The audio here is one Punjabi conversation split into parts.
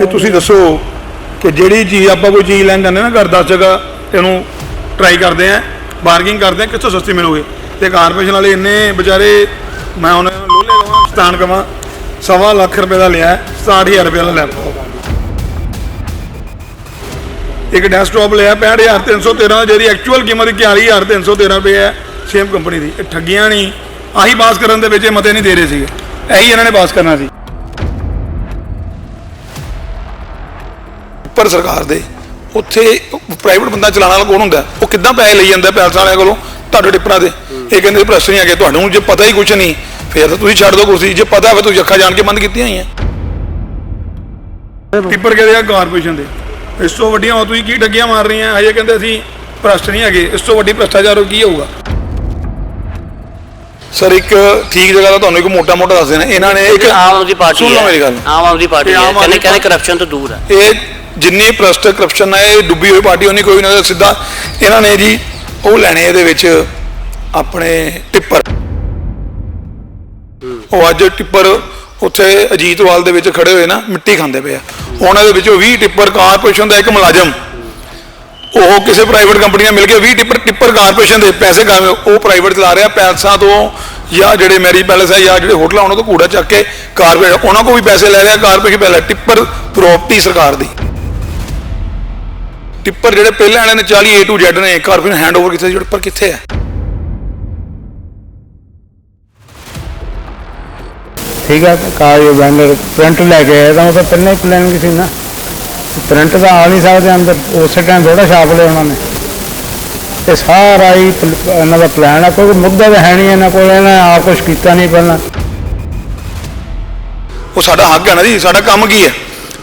ਇਹ ਤੁਸੀਂ ਦੱਸੋ ਕਿ ਜਿਹੜੀ ਚੀਜ਼ ਆਪਾਂ ਕੋਈ ਚੀਜ਼ ਲੈਣ ਜਾਂਦੇ ਨਾ ਘਰ 10 ਜਗ੍ਹਾ ਇਹਨੂੰ ਟਰਾਈ ਕਰਦੇ ਆ ਬਾਰਗਿੰਗ ਕਰਦੇ ਆ, ਕਿੱਥੋਂ ਸਸਤੀ ਮਿਲੂਗੀ? ਤੇ ਕਾਰਪੋਰੇਸ਼ਨ ਵਾਲੇ ਇੰਨੇ ਵਿਚਾਰੇ, ਮੈਂ ਉਹਨਾਂ ਨੂੰ ਲੋਲੇ ਲਵਾਂ ਸਤਾਨ ਕਵਾਂ, ਸਵਾ ਲੱਖ ਰੁਪਏ ਦਾ ਲਿਆ 60000 ਰੁਪਏ ਦਾ ਲੈਪਟਾਪ ਇੱਕ ਡੈਸਕਟਾਪ ਲਿਆ 65313 ਦਾ ਜਿਹਦੀ ਐਕਚੁਅਲ ਕੀਮਤ 41313 ਰੁਪਏ ਹੈ ਸੇਮ ਕੰਪਨੀ ਦੀ। ਇਹ ਠੱਗੀਆਂ ਨਹੀਂ। ਆਹੀ ਪਾਸ ਕਰਨ ਦੇ ਵਿੱਚ ਇਹ ਮਤੇ ਨਹੀਂ ਦੇ ਰਹੇ ਸੀਗੇ। ਇਹੀ ਇਹਨਾਂ ਨੇ ਪਾਸ ਕਰਨਾ ਸੀ। ਉੱਪਰ ਸਰਕਾਰ ਦੇ ਉੱਥੇ ਪ੍ਰਾਈਵੇਟ ਬੰਦਾ ਚਲਾਉਣ ਵਾਲਾ ਕੌਣ ਹੁੰਦਾ? ਉਹ ਕਿੱਦਾਂ ਪੈਸੇ ਲਈ ਜਾਂਦਾ ਪੈਲਸ ਵਾਲਿਆਂ ਕੋਲੋਂ? ਤੁਹਾਡੇ ਟਿੱਪਰਾਂ ਦੇ। ਇਹ ਕਹਿੰਦੇ ਭ੍ਰਸ਼ਟ ਨਹੀਂ ਹੈਗੇ। ਤੁਹਾਨੂੰ ਜੇ ਪਤਾ ਹੀ ਕੁਝ ਨਹੀਂ ਫਿਰ ਤਾਂ ਤੁਸੀਂ ਛੱਡ ਦਿਓ ਕੁਰਸੀ। ਜੇ ਪਤਾ ਹੋਵੇ ਤੁਸੀਂ ਅੱਖਾਂ ਜਾਣ ਕੇ ਬੰਦ ਕੀਤੀਆਂ ਹੋਈਆਂ। ਟਿੱਪਰ ਕਹਿੰਦੇ ਆ? ਕਾਰਪੋਰੇਸ਼ਨ ਦੇ। ਇਸ ਤੋਂ ਵੱਡੀਆਂ ਉਹ ਤੁਸੀਂ ਕੀ ਠੱਗੀਆਂ ਮਾਰ ਰਹੀਆਂ? ਹਜੇ ਕਹਿੰਦੇ ਅਸੀਂ ਭ੍ਰਸ਼ਟ ਨਹੀਂ ਹੈਗੇ। ਇਸ ਤੋਂ ਵੱਡੀ ਭ੍ਰਸ਼ਟਾਚਾਰ ਕੀ ਹੋਊਗਾ? ਸਰ ਇੱਕ ਠੀਕ ਜਗ੍ਹਾ ਦਾ ਤੁਹਾਨੂੰ ਇੱਕ ਮੋਟਾ ਮੋਟਾ ਦੱਸ ਦੇਣਾ। ਇਹਨਾਂ ਨੇ ਇੱਕ ਆਮ ਆਦਮੀ ਪਾਰਟੀ ਸੁਣ ਲਓ ਮੇਰੀ ਗੱਲ। ਆਮ ਆਦਮੀ ਪਾਰਟੀ ਹੈ। ਕਹਿੰਦੇ ਕਰਪਸ਼ਨ ਤੋਂ ਦੂਰ ਹੈ। ਇਹ ਜਿੰਨੀ ਭ੍ਰਸ਼ਟ ਕਰਪਸ਼ਨ ਹੈ ਇਹ ਡੁੱਬੀ ਹੋਈ ਪਾਰਟੀ, ਉਹਨੀ ਕੋਈ ਨਾ ਸਿੱਧਾ ਇਹਨਾਂ ਨੇ ਜੀ ਉਹ ਲੈਣੇ ਇਹਦੇ ਵਿੱਚ ਆਪਣੇ ਟਿੱਪਰ। ਉਹ ਅੱਜ ਟਿੱਪਰ ਉੱਥੇ ਅਜੀਤਵਾਲ ਦੇ ਵਿੱਚ ਖੜੇ ਹੋਏ ਨਾ, ਮਿੱਟੀ ਖਾਂਦੇ ਪਏ ਆ। ਉਹਨਾਂ ਦੇ ਵਿੱਚੋਂ 20 ਟਿੱਪਰ ਕਾਰਪੋਰੇਸ਼ਨ ਦਾ ਇੱਕ ਮੁਲਾਜ਼ਮ। ਉਹ ਕਿਸੇ ਪ੍ਰਾਈਵੇਟ ਕੰਪਨੀ ਨਾਲ ਮਿਲ ਕੇ 20 ਟਿੱਪਰ ਟਿੱਪਰ ਕਾਰਪੋਰੇਸ਼ਨ ਦੇ ਪੈਸੇ ਗਾਵੇ, ਉਹ ਪ੍ਰਾਈਵੇਟ ਚਲਾ ਰਿਹਾ, ਪੈਲਸਾਂ ਤੋਂ ਜਾਂ ਜਿਹੜੇ ਮੈਰੀ ਪੈਲਸ ਹੈ ਜਾਂ ਜਿਹੜੇ ਹੋਟਲ ਆ ਉਹਨਾਂ ਤੋਂ ਕੂੜਾ ਚੱਕ ਕੇ ਕਾਰਪੋਰੇਟ ਉਹਨਾਂ ਕੋਲ ਵੀ ਪੈਸੇ ਲੈ ਰਿਹਾ, ਕਾਰਪੋਰੇਸ਼ਨ ਪਹਿਲਾਂ ਟਿੱਪਰ ਪ੍ਰਾਪਰਟੀ ਸਰਕਾਰ ਦੀ। ਟਿੱਪਰ ਜਿਹੜੇ ਪਹਿਲੇ ਵਾਲੇ ਨੇ 40 A to Z ਨੇ ਕਾਰਪੋਰੇਸ਼ਨ ਹੈਂਡਓਵਰ ਕੀਤੇ ਸੀ ਟਿੱਪਰ ਕਿੱਥੇ ਹੈ? ਠੀਕ ਹੈ ਕਾਗਜ਼ ਬੈਨਰ ਪ੍ਰਿੰਟ ਲੈ ਕੇ ਆਇਆ ਤਾਂ ਉਹ ਤਾਂ ਪਹਿਲਾਂ ਹੀ ਪਲਾਨ ਸੀ ਨਾ। ਪ੍ਰਿੰਟ ਤਾਂ ਆ ਨਹੀਂ ਸਕਦੇ ਅੰਦਰ ਉਸੇ ਟਾਈਮ ਥੋੜਾ ਛਾਪ ਲਿਆ ਉਹਨਾਂ ਨੇ। ਤੇ ਸਾਰਾ ਹੀ ਇਹਨਾਂ ਦਾ ਪਲਾਨ ਆ ਕੋਈ ਮੁੱਦਾ ਤਾਂ ਹੈ ਨਹੀਂ ਇਹਨਾਂ ਕੋਲ ਇਹਨਾਂ ਆ ਕੁਝ ਕੀਤਾ ਨਹੀਂ ਪਹਿਲਾਂ। ਉਹ ਸਾਡਾ ਹੱਕ ਹੈ ਨਾ ਜੀ ਸਾਡਾ ਕੰਮ ਕੀ ਹੈ?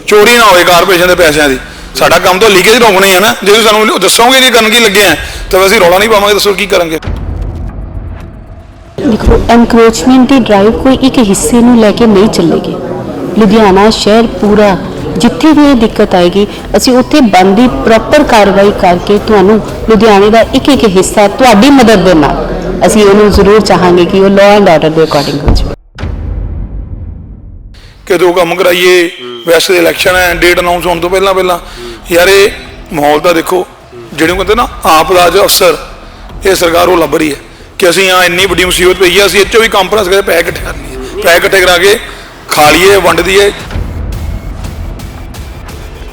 ਚੋਰੀ ਨਾ ਹੋਵੇ ਕਾਰਪੋਰੇਸ਼ਨ ਦੇ ਪੈਸਿਆਂ ਦੀ। ਸਾਡਾ ਕੰਮ ਤਾਂ ਲੀਕੇਜ ਰੋਕਣੀ ਹੈ ਨਾ। ਜੇ ਤੁਸੀਂ ਸਾਨੂੰ ਦੱਸੋਗੇ ਨਹੀਂ ਕਰਨ ਕੀ ਲੱਗੇ ਆ, ਤਾਂ ਅਸੀਂ ਰੌਲਾ ਨਹੀਂ ਪਾਵਾਂਗੇ, ਦੱਸੋ ਕੀ ਕਰਾਂਗੇ ਦੇਖੋ ਐਨਕਰੋਚਮੈਂਟ ਦੀ ਡਰਾਈਵ ਕੋਈ ਇੱਕ ਹਿੱਸੇ ਨੂੰ ਲੈ ਕੇ ਨਹੀਂ ਚੱਲੇਗੀ। ਲੁਧਿਆਣਾ ਸ਼ਹਿਰ ਪੂਰਾ, ਜਿੱਥੇ ਵੀ ਇਹ ਦਿੱਕਤ ਆਏਗੀ, ਅਸੀਂ ਉੱਥੇ ਬੰਦੀ ਪ੍ਰੋਪਰ ਕਾਰਵਾਈ ਕਰਕੇ ਤੁਹਾਨੂੰ ਲੁਧਿਆਣੇ ਦਾ ਇੱਕ ਇੱਕ ਹਿੱਸਾ ਤੁਹਾਡੀ ਮਦਦ ਦੇ ਨਾਲ ਅਸੀਂ ਉਹਨੂੰ ਜ਼ਰੂਰ ਚਾਹਾਂਗੇ ਕਿ ਉਹ ਲਾਅ ਐਂਡ ਆਰਡਰ ਦੇ ਅਕੋਰਡਿੰਗ ਹੋ ਜਾਵੇ। ਕਿ ਦੋ ਕੰਮ ਕਰਾਈਏ, ਵੈਸੇ ਇਲੈਕਸ਼ਨ ਹੈ ਡੇਟ ਅਨਾਉਂਸ ਹੋਣ ਤੋਂ ਪਹਿਲਾਂ ਪਹਿਲਾਂ। ਯਾਰ ਇਹ ਮਾਹੌਲ ਤਾਂ ਦੇਖੋ, ਜਿਹੜੇ ਕਹਿੰਦੇ ਨਾ ਆਪ ਰਾਜ ਅਫਸਰ, ਇਹ ਸਰਕਾਰ ਉਹ ਲੱਭ ਰਹੀ ਹੈ ਕਿ ਅਸੀਂ ਆ ਇੰਨੀ ਵੱਡੀ ਮੁਸੀਬਤ ਪਈ ਹੈ, ਅਸੀਂ ਇਹ 'ਚੋਂ ਵੀ ਕੰਫਰੈਂਸ ਕਰਕੇ ਪੈਸੇ ਇਕੱਠੇ ਕਰਨੀ ਲਈਏ ਪੈਸੇ ਇਕੱਠੇ ਕਰਾ ਕੇ ਖਾ ਲਈਏ ਵੰਡ ਦਈਏ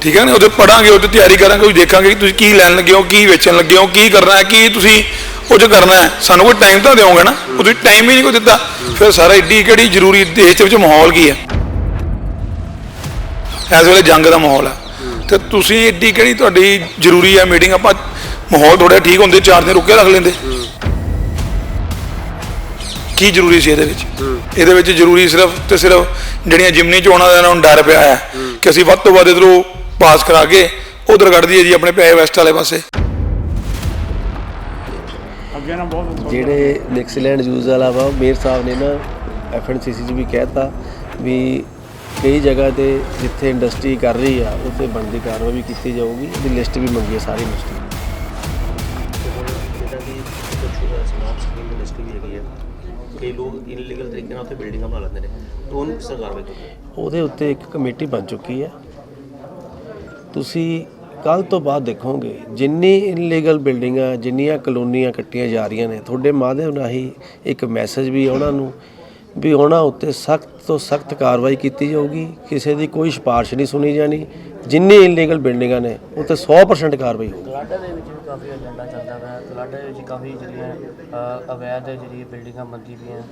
ਠੀਕ ਹੈ ਨਾ? ਉਹਦੇ ਪੜਾਂਗੇ ਉਹਦੀ ਤਿਆਰੀ ਕਰਾਂਗੇ ਉਹ ਦੇਖਾਂਗੇ ਕਿ ਤੁਸੀਂ ਕੀ ਲੈਣ ਲੱਗੇ ਹੋ, ਕੀ ਵੇਚਣ ਲੱਗੇ ਹੋ, ਕੀ ਕਰਨਾ ਹੈ, ਕੀ ਤੁਸੀਂ ਉਹ ਜੋ ਕਰਨਾ ਹੈ। ਸਾਨੂੰ ਕੋਈ ਟਾਈਮ ਤਾਂ ਦਿਓਗੇ ਨਾ? ਉਹ ਤੁਸੀਂ ਟਾਈਮ ਹੀ ਨਹੀਂ ਕੋਈ ਦਿੱਤਾ। ਫਿਰ ਸਾਰਾ ਏਡੀ ਕਿਹੜੀ ਜ਼ਰੂਰੀ ਦੇਸ਼ ਦੇ ਵਿੱਚ ਮਾਹੌਲ ਕੀ ਹੈ? ਇਸ ਵੇਲੇ ਜੰਗ ਦਾ ਮਾਹੌਲ ਹੈ ਤੇ ਤੁਸੀਂ ਏਡੀ ਕਿਹੜੀ ਤੁਹਾਡੀ ਜ਼ਰੂਰੀ ਹੈ ਮੀਟਿੰਗ ਆਪਾਂ ਮਾਹੌਲ ਥੋੜਾ ਠੀਕ ਹੁੰਦੇ ਚਾਰ ਦਿਨ ਰੁੱਕ ਰੱਖ ਲੈਂਦੇ। ਕੀ ਜ਼ਰੂਰੀ ਸੀ ਇਹਦੇ ਵਿੱਚ? ਇਹਦੇ ਵਿੱਚ ਜ਼ਰੂਰੀ ਸਿਰਫ ਤੇ ਸਿਰਫ ਜਿਹੜੀਆਂ ਜਿਮਨੀ ਚੋਣਾਂ ਦਾ ਇਹਨਾਂ ਨੂੰ ਡਰ ਪਿਆ ਹੈ ਕਿ ਅਸੀਂ ਵੱਧ ਤੋਂ ਵੱਧ ਇਧਰੋਂ ਪਾਸ ਕਰਾ ਕੇ ਉਧਰ ਕੱਢ ਦਈਏ ਜੀ ਆਪਣੇ ਪੈਸੇ ਵੈਸਟ ਵਾਲੇ ਪਾਸੇ। ਜਿਹੜੇ ਨਿਕਸਲੈਂਡ ਯੂਜ਼ ਵਾਲਾ ਵਾ ਮੇਅਰ ਸਾਹਿਬ ਨੇ ਨਾ ਐਫਐਨਸੀਸੀ ਚ ਵੀ ਕਹਿਤਾ ਵੀ ਕਈ ਜਗ੍ਹਾ ਤੇ ਜਿੱਥੇ ਇੰਡਸਟਰੀ ਕਰ ਰਹੀ ਆ, ਉੱਥੇ ਬਣਦੀ ਕਾਰਵਾਈ ਵੀ ਕੀਤੀ ਜਾਊਗੀ। ਇਹਦੀ ਲਿਸਟ ਵੀ ਮੰਗੀ ਹੈ ਸਾਰੀ ਇੰਡਸਟਰੀ ਕਈ ਲੋਕ ਇਨਲੀਗਲ ਤਰੀਕੇ ਨਾਲ ਉੱਥੇ ਬਿਲਡਿੰਗਾਂ ਬਣਾ ਲੈਂਦੇ ਨੇ। ਤਾਂ ਉਹਨੂੰ ਕਿਸ ਤਰ੍ਹਾਂ ਕਾਰਵਾਈ ਉਹਦੇ ਉੱਤੇ ਇੱਕ ਕਮੇਟੀ ਬਣ ਚੁੱਕੀ ਹੈ ਤੁਸੀਂ ਕੱਲ ਤੋਂ ਬਾਅਦ ਦੇਖੋਗੇ, ਜਿੰਨੀ ਇਨਲੀਗਲ ਬਿਲਡਿੰਗਾਂ ਜਿੰਨੀਆਂ ਕਲੋਨੀਆਂ ਕੱਟੀਆਂ ਜਾ ਰਹੀਆਂ ਨੇ, ਤੁਹਾਡੇ ਮਾਧਿਅਮ ਰਾਹੀਂ ਇੱਕ ਮੈਸੇਜ ਵੀ ਉਹਨਾਂ ਨੂੰ, ਵੀ ਉਹਨਾਂ ਉੱਤੇ ਸਖਤ ਤੋਂ ਸਖਤ ਕਾਰਵਾਈ ਕੀਤੀ ਜਾਊਗੀ ਕਿਸੇ ਦੀ ਕੋਈ ਸਿਫਾਰਿਸ਼ ਨਹੀਂ ਸੁਣੀ ਜਾਣੀ ਜਿੰਨੀ ਇਨਲੀਗਲ ਬਿਲਡਿੰਗਾਂ ਨੇ ਉੱਤੇ 100% ਕਾਰਵਾਈ ਹੋਊਗੀ। ਤਲਾਡਾ ਦੇ ਵਿੱਚ ਵੀ ਕਾਫੀ ਏਜੰਡਾ ਚੱਲਦਾ ਹੈ ਤਲਾਡਾ ਦੇ ਵਿੱਚ ਕਾਫੀ ਜਿਹੜੀਆਂ ਅਵੈਧ ਜਿਹੜੀ ਬਿਲਡਿੰਗਾਂ ਬਣਦੀ ਪਈਆਂ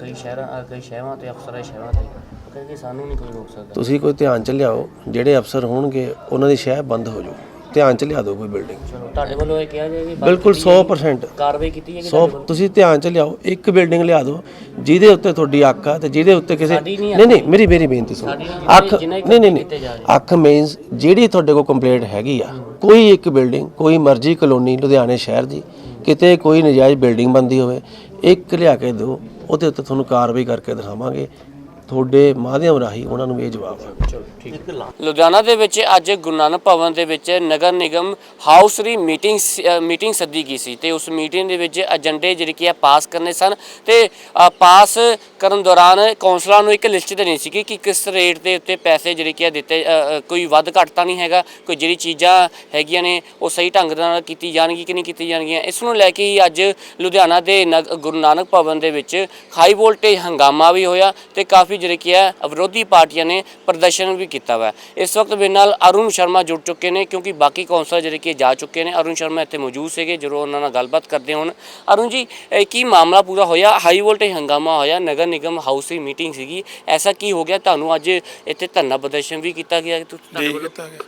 ਕਈ ਸ਼ਹਿਰਾਂ ਕਈ ਸ਼ਹਿਰਾਂ ਤੇ ਅਫਸਰਾਂ ਸ਼ਹਿਰਾਂ ਤੇ ਉਹ ਕਹਿੰਦੇ ਸਾਨੂੰ ਨਹੀਂ ਕੋਈ ਰੋਕ ਸਕਦਾ। ਤੁਸੀਂ ਕੋਈ ਧਿਆਨ ਚ ਲਿਆਓ ਜਿਹੜੇ ਅਫਸਰ ਹੋਣਗੇ ਉਹਨਾਂ ਦੀ ਸ਼ਹਿ ਬੰਦ ਹੋ ਜਾਊ। ਧਿਆਨ ਚ ਲਿਆ ਦਿਓ ਕੋਈ ਬਿਲਡਿੰਗ ਚਲੋ ਤੁਹਾਡੇ ਵੱਲੋਂ ਇਹ ਕਿਹਾ ਜਾਏ ਬਿਲਕੁਲ ਕੀਤੀ ਜਾਏਗੀ, 100% ਕਾਰਵਾਈ ਕੀਤੀ ਜਾਏਗੀ 100 ਤੁਸੀਂ ਧਿਆਨ ਚ ਲਿਆਓ ਇੱਕ ਬਿਲਡਿੰਗ ਲਿਆ ਦਿਓ ਜਿਹਦੇ ਉੱਤੇ ਤੁਹਾਡੀ ਅੱਖ ਆ ਤੇ ਜਿਹਦੇ ਉੱਤੇ ਕਿਸੇ ਸਾਡੀ ਨਹੀਂ ਨਹੀਂ ਨਹੀਂ ਮੇਰੀ ਮੇਰੀ ਬੇਨਤੀ ਸੁਣੋ। ਸਾਡੀ ਨਹੀਂ, ਅੱਖ ਜਿੰਨੇ- ਨਹੀਂ ਨਹੀਂ ਕੀਤੇ ਜਾ ਨਹੀਂ। ਅੱਖ ਮੀਨਸ ਜਿਹੜੀ ਤੁਹਾਡੇ ਕੋਲ ਕੰਪਲੇਂਟ ਹੈਗੀ ਆ ਕੋਈ ਇੱਕ ਬਿਲਡਿੰਗ ਕੋਈ ਮਰਜ਼ੀ ਕਲੋਨੀ ਲੁਧਿਆਣੇ ਸ਼ਹਿਰ ਦੀ ਕਿਤੇ ਕੋਈ ਨਜਾਇਜ਼ ਬਿਲਡਿੰਗ ਬੰਦੀ ਹੋਵੇ ਇੱਕ ਲਿਆ ਕੇ ਦਿਓ ਉਹਦੇ ਉੱਤੇ ਤੁਹਾਨੂੰ ਕਾਰਵਾਈ ਕਰਕੇ ਦਿਖਾਵਾਂਗੇ। ਤੁਹਾਡੇ ਮਾਧਿਅਮ ਰਾਹੀਂ ਉਹਨਾਂ ਨੂੰ ਇਹ ਜਵਾਬ ਹੈ। ਲੁਧਿਆਣਾ ਦੇ ਵਿੱਚ ਅੱਜ ਗੁਰੂ ਨਾਨਕ ਭਵਨ ਦੇ ਵਿੱਚ ਨਗਰ ਨਿਗਮ ਹਾਊਸ ਰੀ ਮੀਟਿੰਗ ਮੀਟਿੰਗ ਸੱਦੀ ਗਈ ਸੀ ਤੇ ਉਸ ਮੀਟਿੰਗ ਦੇ ਵਿੱਚ ਏਜੰਡੇ ਜਿਹੜੇ ਕੀ ਆ ਪਾਸ ਕਰਨੇ ਸਨ ਤੇ ਪਾਸ ਕਰਨ ਦੌਰਾਨ ਕੌਂਸਲਰਾਂ ਨੂੰ ਇੱਕ ਲਿਸਟ ਦੇਣੀ ਸੀ ਕਿ ਕਿਸ ਰੇਟ ਦੇ ਉੱਤੇ ਪੈਸੇ ਜਿਹੜੇ ਕੀ ਆ ਦਿੱਤੇ ਕੋਈ ਵੱਧ ਘੱਟ ਤਾਂ ਨਹੀਂ ਹੈਗਾ ਕੋਈ ਜਿਹੜੀ ਚੀਜ਼ਾਂ ਹੈਗੀਆਂ ਨੇ ਉਹ ਸਹੀ ਢੰਗ ਦੇ ਨਾਲ ਕੀਤੀ ਜਾਣਗੀ ਕਿ ਨਹੀਂ ਕੀਤੀ ਜਾਣਗੀਆਂ। ਇਸ ਨੂੰ ਲੈ ਕੇ ਹੀ ਅੱਜ ਲੁਧਿਆਣਾ ਦੇ ਨਗ- ਗੁਰੂ ਨਾਨਕ ਭਵਨ ਦੇ ਵਿੱਚ ਹਾਈ ਵੋਲਟੇਜ ਹੰਗਾਮਾ ਵੀ ਹੋਇਆ ਤੇ ਕਾਫੀ ਜਿਹੜੇ ਕੀ ਹੈ ਵਿਰੋਧੀ ਪਾਰਟੀਆਂ ਨੇ ਪ੍ਰਦਰਸ਼ਨ ਵੀ ਕੀਤਾ ਵਾ। ਇਸ ਵਕਤ ਮੇਰੇ ਨਾਲ ਅਰੁਣ ਸ਼ਰਮਾ ਜੁੜ ਚੁੱਕੇ ਨੇ ਕਿਉਂਕਿ ਬਾਕੀ ਕੌਂਸਲਰ ਜਿਹੜੇ ਕਿ ਜਾ ਚੁੱਕੇ ਨੇ। ਅਰੁਣ ਸ਼ਰਮਾ ਇੱਥੇ ਮੌਜੂਦ ਸੀਗੇ ਜਦੋਂ ਉਹਨਾਂ ਨਾਲ ਗੱਲਬਾਤ ਕਰਦੇ ਹੁਣ। ਅਰੁਣ ਜੀ ਕੀ ਮਾਮਲਾ ਪੂਰਾ ਹੋਇਆ? ਹਾਈ ਵੋਲਟੇਜ ਹੰਗਾਮਾ ਹੋਇਆ ਨਗਰ ਨਿਗਮ ਹਾਊਸ ਦੀ ਮੀਟਿੰਗ ਸੀਗੀ। ਐਸਾ ਕੀ ਹੋ ਗਿਆ? ਤੁਹਾਨੂੰ ਅੱਜ ਇੱਥੇ ਧਰਨਾ ਪ੍ਰਦਰਸ਼ਨ ਵੀ ਕੀਤਾ ਗਿਆ। ਤੁਹਾਡੇ ਵੱਲੋਂ? ਕੀਤਾ ਗਿਆ।